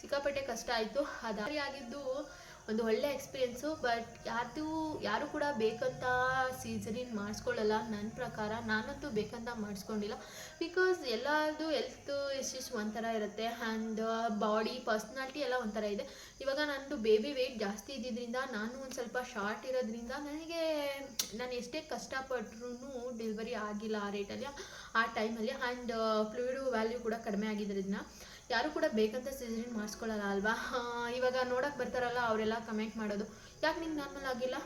ಸಿಕ್ಕಾಪಟ್ಟೆ ಕಷ್ಟ ಆಯಿತು. ಅದಾರಿ ಆಗಿದ್ದು ಒಂದು ಒಳ್ಳೆ ಎಕ್ಸ್ಪೀರಿಯೆನ್ಸು ಬಟ್ ಯಾರ್ದು, ಯಾರು ಕೂಡ ಬೇಕಂತ ಸೀಸರಿನ್ ಮಾಡಿಸ್ಕೊಳ್ಳಲ್ಲ ನನ್ನ ಪ್ರಕಾರ. ನಾನಂತೂ ಬೇಕಂತ ಮಾಡಿಸ್ಕೊಂಡಿಲ್ಲ. ಬಿಕಾಸ್ ಎಲ್ಲರದು ಹೆಲ್ತ್ ಇಶ್ಯೂಸ್ ಒಂಥರ ಇರುತ್ತೆ ಆ್ಯಂಡ್ ಬಾಡಿ ಪರ್ಸ್ನಾಲಿಟಿ ಎಲ್ಲ ಒಂಥರ ಇದೆ. ಇವಾಗ ನಂದು ಬೇಬಿ ವೆಯ್ಟ್ ಜಾಸ್ತಿ ಇದ್ದಿದ್ದರಿಂದ ನಾನು ಒಂದು ಸ್ವಲ್ಪ ಶಾರ್ಟ್ ಇರೋದ್ರಿಂದ ನನಗೆ, ನಾನು ಎಷ್ಟೇ ಕಷ್ಟಪಟ್ರೂ ಡೆಲಿವರಿ ಆಗಿಲ್ಲ ಆ ರೇಟಲ್ಲಿ ಆ ಟೈಮಲ್ಲಿ ಆ್ಯಂಡ್ ಫ್ಲೂಯಿಡ್ ವ್ಯಾಲ್ಯೂ ಕೂಡ ಕಡಿಮೆ ಆಗಿದ್ದರಿಂದ ಯಾರು ಕೂಡ ಬೇಕಂತ ಸಿಸರಿನ್ ಮಾಡಿಸ್ಕೊಳ್ಳಲ್ಲ ಅಲ್ವಾ? ಇವಾಗ ನೋಡಕ್ಕೆ ಬರ್ತಾರಲ್ಲ, ಅವರೆಲ್ಲ ಕಮೆಂಟ್ ಮಾಡೋದು. ಯಾಕೆ ನಿಂಗೆ ನಾರ್ಮಲ್ ಆಗಿಲ್ಲ?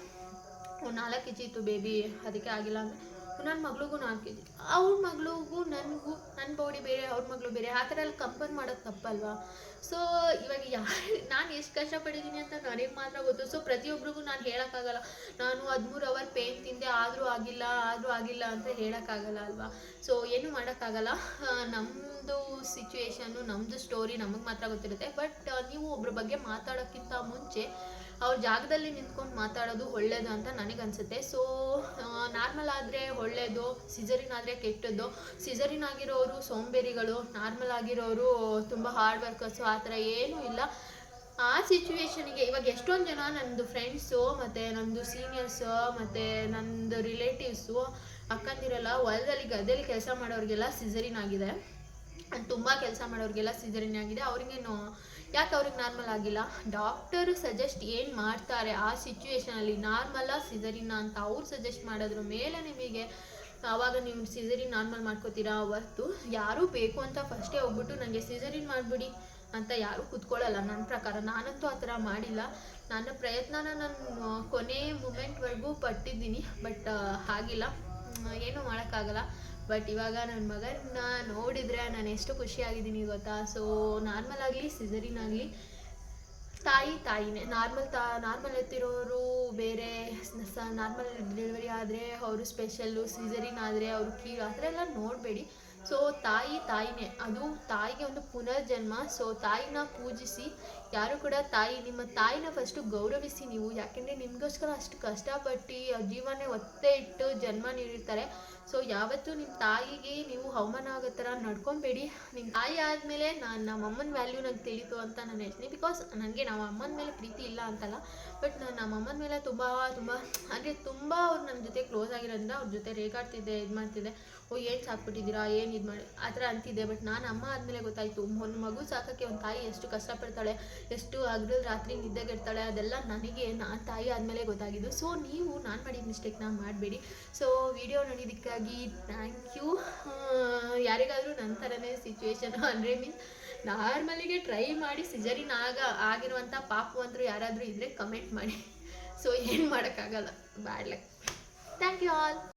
ನಾಲ್ಕು ಇತ್ತು ಬೇಬಿ ಅದಕ್ಕೆ ಆಗಿಲ್ಲ ಅಂದರೆ? ನನ್ನ ಮಗಳಿಗೂ ಜಿ ಅವ್ರ ಮಗಳಿಗೂ ನನಗೂ ನನ್ನ ಬಾಡಿ ಬೇರೆ, ಅವ್ರ ಮಗಳು ಬೇರೆ, ಆ ಥರ ಎಲ್ಲ ಕಂಪೇರ್ ಮಾಡೋದು ತಪ್ಪಲ್ವಾ? ಸೊ ಇವಾಗ ಯಾರು, ನಾನು ಎಷ್ಟು ಕಷ್ಟಪಟ್ಟಿದ್ದೀನಿ ಅಂತ ನನಗೆ ಮಾತ್ರ ಗೊತ್ತು. ಸೊ ಪ್ರತಿಯೊಬ್ಬರಿಗೂ ನಾನು ಹೇಳೋಕ್ಕಾಗಲ್ಲ. ನಾನು ಹದಿಮೂರು ಅವರ್ ಪೇನ್ ತಿಂದೆ, ಆದರೂ ಆಗಿಲ್ಲ ಆದರೂ ಆಗಿಲ್ಲ ಅಂತ ಹೇಳೋಕ್ಕಾಗಲ್ಲ ಅಲ್ವಾ? ಸೊ ಏನು ಮಾಡೋಕ್ಕಾಗಲ್ಲ. ನಮ್ಮದು ಸಿಚುವೇಶನ್ನು ನಮ್ಮದು ಸ್ಟೋರಿ ನಮಗೆ ಮಾತ್ರ ಗೊತ್ತಿರುತ್ತೆ. ಬಟ್ ನೀವು ಒಬ್ಬರ ಬಗ್ಗೆ ಮಾತಾಡೋಕ್ಕಿಂತ ಮುಂಚೆ ಅವ್ರ ಜಾಗದಲ್ಲಿ ನಿಂತ್ಕೊಂಡು ಮಾತಾಡೋದು ಒಳ್ಳೇದು ಅಂತ ನನಗನ್ಸುತ್ತೆ. ಸೊ ನಾರ್ಮಲ್ ಆದರೆ ಒಳ್ಳೇದು ಸಿಜರಿನ್ ಆದರೆ ಕೆಟ್ಟದ್ದು. ಸಿಜರಿನ್ ಆಗಿರೋರು ಸೋಂಬೇರಿಗಳು ನಾರ್ಮಲ್ ಆಗಿರೋರು ತುಂಬ ಹಾರ್ಡ್ ವರ್ಕರ್ಸು ಆ ಥರ ಏನೂ ಇಲ್ಲ. ಆ ಸಿಚುವೇಶನಿಗೆ ಇವಾಗ ಎಷ್ಟೊಂದು ಜನ ನನ್ನದು ಫ್ರೆಂಡ್ಸು ಮತ್ತು ನನ್ನದು ಸೀನಿಯರ್ಸು ಮತ್ತು ನನ್ನದು ರಿಲೇಟಿವ್ಸು ಅಕ್ಕಂದಿರಲ್ಲ ಹೊಲದಲ್ಲಿ ಗದ್ದೆಯಲ್ಲಿ ಕೆಲಸ ಮಾಡೋರಿಗೆಲ್ಲ ಸಿಜರಿನ್ ಆಗಿದೆ. ತುಂಬ ಕೆಲಸ ಮಾಡೋರಿಗೆಲ್ಲ ಸಿಜರಿನ್ ಆಗಿದೆ. ಅವ್ರಿಗೇನು, ಯಾಕೆ ಅವ್ರಿಗೆ ನಾರ್ಮಲ್ ಆಗಿಲ್ಲ? ಡಾಕ್ಟರು ಸಜೆಸ್ಟ್ ಏನು ಮಾಡ್ತಾರೆ ಆ ಸಿಚುವೇಶನಲ್ಲಿ ನಾರ್ಮಲ್ಲ ಸಿಜರಿನ ಅಂತ ಅವ್ರು ಸಜೆಸ್ಟ್ ಮಾಡೋದ್ರ ಮೇಲೆ ನಿಮಗೆ ಆವಾಗ ನೀವು ಸಿಜರಿನ್ ನಾರ್ಮಲ್ ಮಾಡ್ಕೋತೀರಾ? ಹೊರ್ತು ಯಾರೂ ಬೇಕು ಅಂತ ಫಸ್ಟೇ ಹೋಗ್ಬಿಟ್ಟು ನನಗೆ ಸಿಜರಿನ್ ಮಾಡಿಬಿಡಿ ಅಂತ ಯಾರೂ ಕೂತ್ಕೊಳ್ಳಲ್ಲ. ನನ್ನ ಪ್ರಕಾರ ನಾನಂತೂ ಆ ಥರ ಮಾಡಿಲ್ಲ. ನನ್ನ ಪ್ರಯತ್ನನ ನಾನು ಕೊನೆ ಮೂಮೆಂಟ್ವರೆಗೂ ಪಟ್ಟಿದ್ದೀನಿ. ಬಟ್ ಆಗಿಲ್ಲ ಏನೂ ಮಾಡೋಕ್ಕಾಗಲ್ಲ. ಬಟ್ ಇವಾಗ ನನ್ನ ಮಗನ ನೋಡಿದರೆ ನಾನು ಎಷ್ಟು ಖುಷಿಯಾಗಿದ್ದೀನಿ ಗೊತ್ತಾ? ಸೊ ನಾರ್ಮಲ್ ಆಗಲಿ ಸಿಸರಿನ್ ಆಗಲಿ, ತಾಯಿ ತಾಯಿನೇ. ನಾರ್ಮಲ್ ತಾ ನಾರ್ಮಲ್ ಎತ್ತಿರೋರು ಬೇರೆ ನಾರ್ಮಲ್ ಡೆಲಿವರಿ ಆದರೆ, ಅವರು ಸ್ಪೆಷಲ್ಲು ಸೀಸರಿನ್ ಆದರೆ, ಅವರು ಕೀಳು, ಆ ಥರ ಎಲ್ಲ ನೋಡಬೇಡಿ. ಸೊ ತಾಯಿ ತಾಯಿನೇ, ಅದು ತಾಯಿಗೆ ಒಂದು ಪುನರ್ಜನ್ಮ. ಸೊ ತಾಯಿನ ಪೂಜಿಸಿ, ಯಾರು ಕೂಡ ತಾಯಿ, ನಿಮ್ಮ ತಾಯಿನ ಫಸ್ಟು ಗೌರವಿಸಿ ನೀವು. ಯಾಕೆಂದರೆ ನಿಮಗೋಸ್ಕರ ಅಷ್ಟು ಕಷ್ಟಪಟ್ಟು, ಜೀವನೇ ಒತ್ತೆ ಇಟ್ಟು ಜನ್ಮ ನೀಡಿರ್ತಾರೆ. ಸೊ ಯಾವತ್ತೂ ನಿಮ್ಮ ತಾಯಿಗೆ ನೀವು ಹವಮಾನ ಆಗೋ ಥರ ನಡ್ಕೊಬೇಡಿ. ನಿಮ್ಮ ತಾಯಿ ಆದಮೇಲೆ ನಾನು ನಮ್ಮ ಅಮ್ಮನ ವ್ಯಾಲ್ಯೂ ನಂಗೆ ತಿಳಿತು ಅಂತ ನಾನು ಹೇಳ್ತೀನಿ. ಬಿಕಾಸ್ ನನಗೆ ನಮ್ಮ ಅಮ್ಮನ ಮೇಲೆ ಪ್ರೀತಿ ಇಲ್ಲ ಅಂತಲ್ಲ. ಬಟ್ ನಾನು ನಮ್ಮ ಅಮ್ಮನ ಮೇಲೆ ತುಂಬ ತುಂಬ, ಅಂದರೆ ತುಂಬ ಅವ್ರು ನನ್ನ ಜೊತೆ ಕ್ಲೋಸ್ ಆಗಿರೋದ್ರಿಂದ ಅವ್ರ ಜೊತೆ ರೇಗಾಡ್ತಿದ್ದೆ ಇದು ಮಾಡ್ತಿದ್ದೆ ಓ ಏನು ಸಾಕ್ಬಿಟ್ಟಿದ್ದೀರಾ ಏನು ಇದು ಮಾಡಿ? ಆ ಥರ ಅಂತಿದ್ದೆ. ಬಟ್ ನಾನು ಅಮ್ಮ ಆದಮೇಲೆ ಗೊತ್ತಾಯಿತು. ಒಂದು ಮಗು ಸಾಕೋಕ್ಕೆ ಒಂದು ತಾಯಿ ಎಷ್ಟು ಕಷ್ಟಪಡ್ತಾಳೆ, ಎಷ್ಟು ಹಗಲು ರಾತ್ರಿ ನಿದ್ದೆಗೆಡ್ತಾಳೆ ಅದೆಲ್ಲ ನನಗೆ, ನಾನು ತಾಯಿ ಆದಮೇಲೆ ಗೊತ್ತಾಗಿದ್ದು. ಸೊ ನೀವು ನಾನು ಮಾಡಿದ ಮಿಸ್ಟೇಕ್ನ ಮಾಡಬೇಡಿ. ಸೊ ವಿಡಿಯೋ ನೋಡಿದ್ದಕ್ಕಾಗಿ ಥ್ಯಾಂಕ್ ಯು. ಯಾರಿಗಾದರೂ ನನ್ನ ಥರನೇ ಸಿಚುವೇಶನ್ ಅಂದರೆ ಮೀನ್ಸ್ ನಾರ್ಮಲಿಗೆ ಟ್ರೈ ಮಾಡಿ ಸಿಜರಿನ ಆಗ ಆಗಿರುವಂಥ ಪಾಪು ಅಂದರು ಯಾರಾದರೂ ಇದ್ದರೆ ಕಮೆಂಟ್ ಮಾಡಿ. ಸೊ ಏನು ಮಾಡೋಕ್ಕಾಗಲ್ಲ. Bad luck thank you all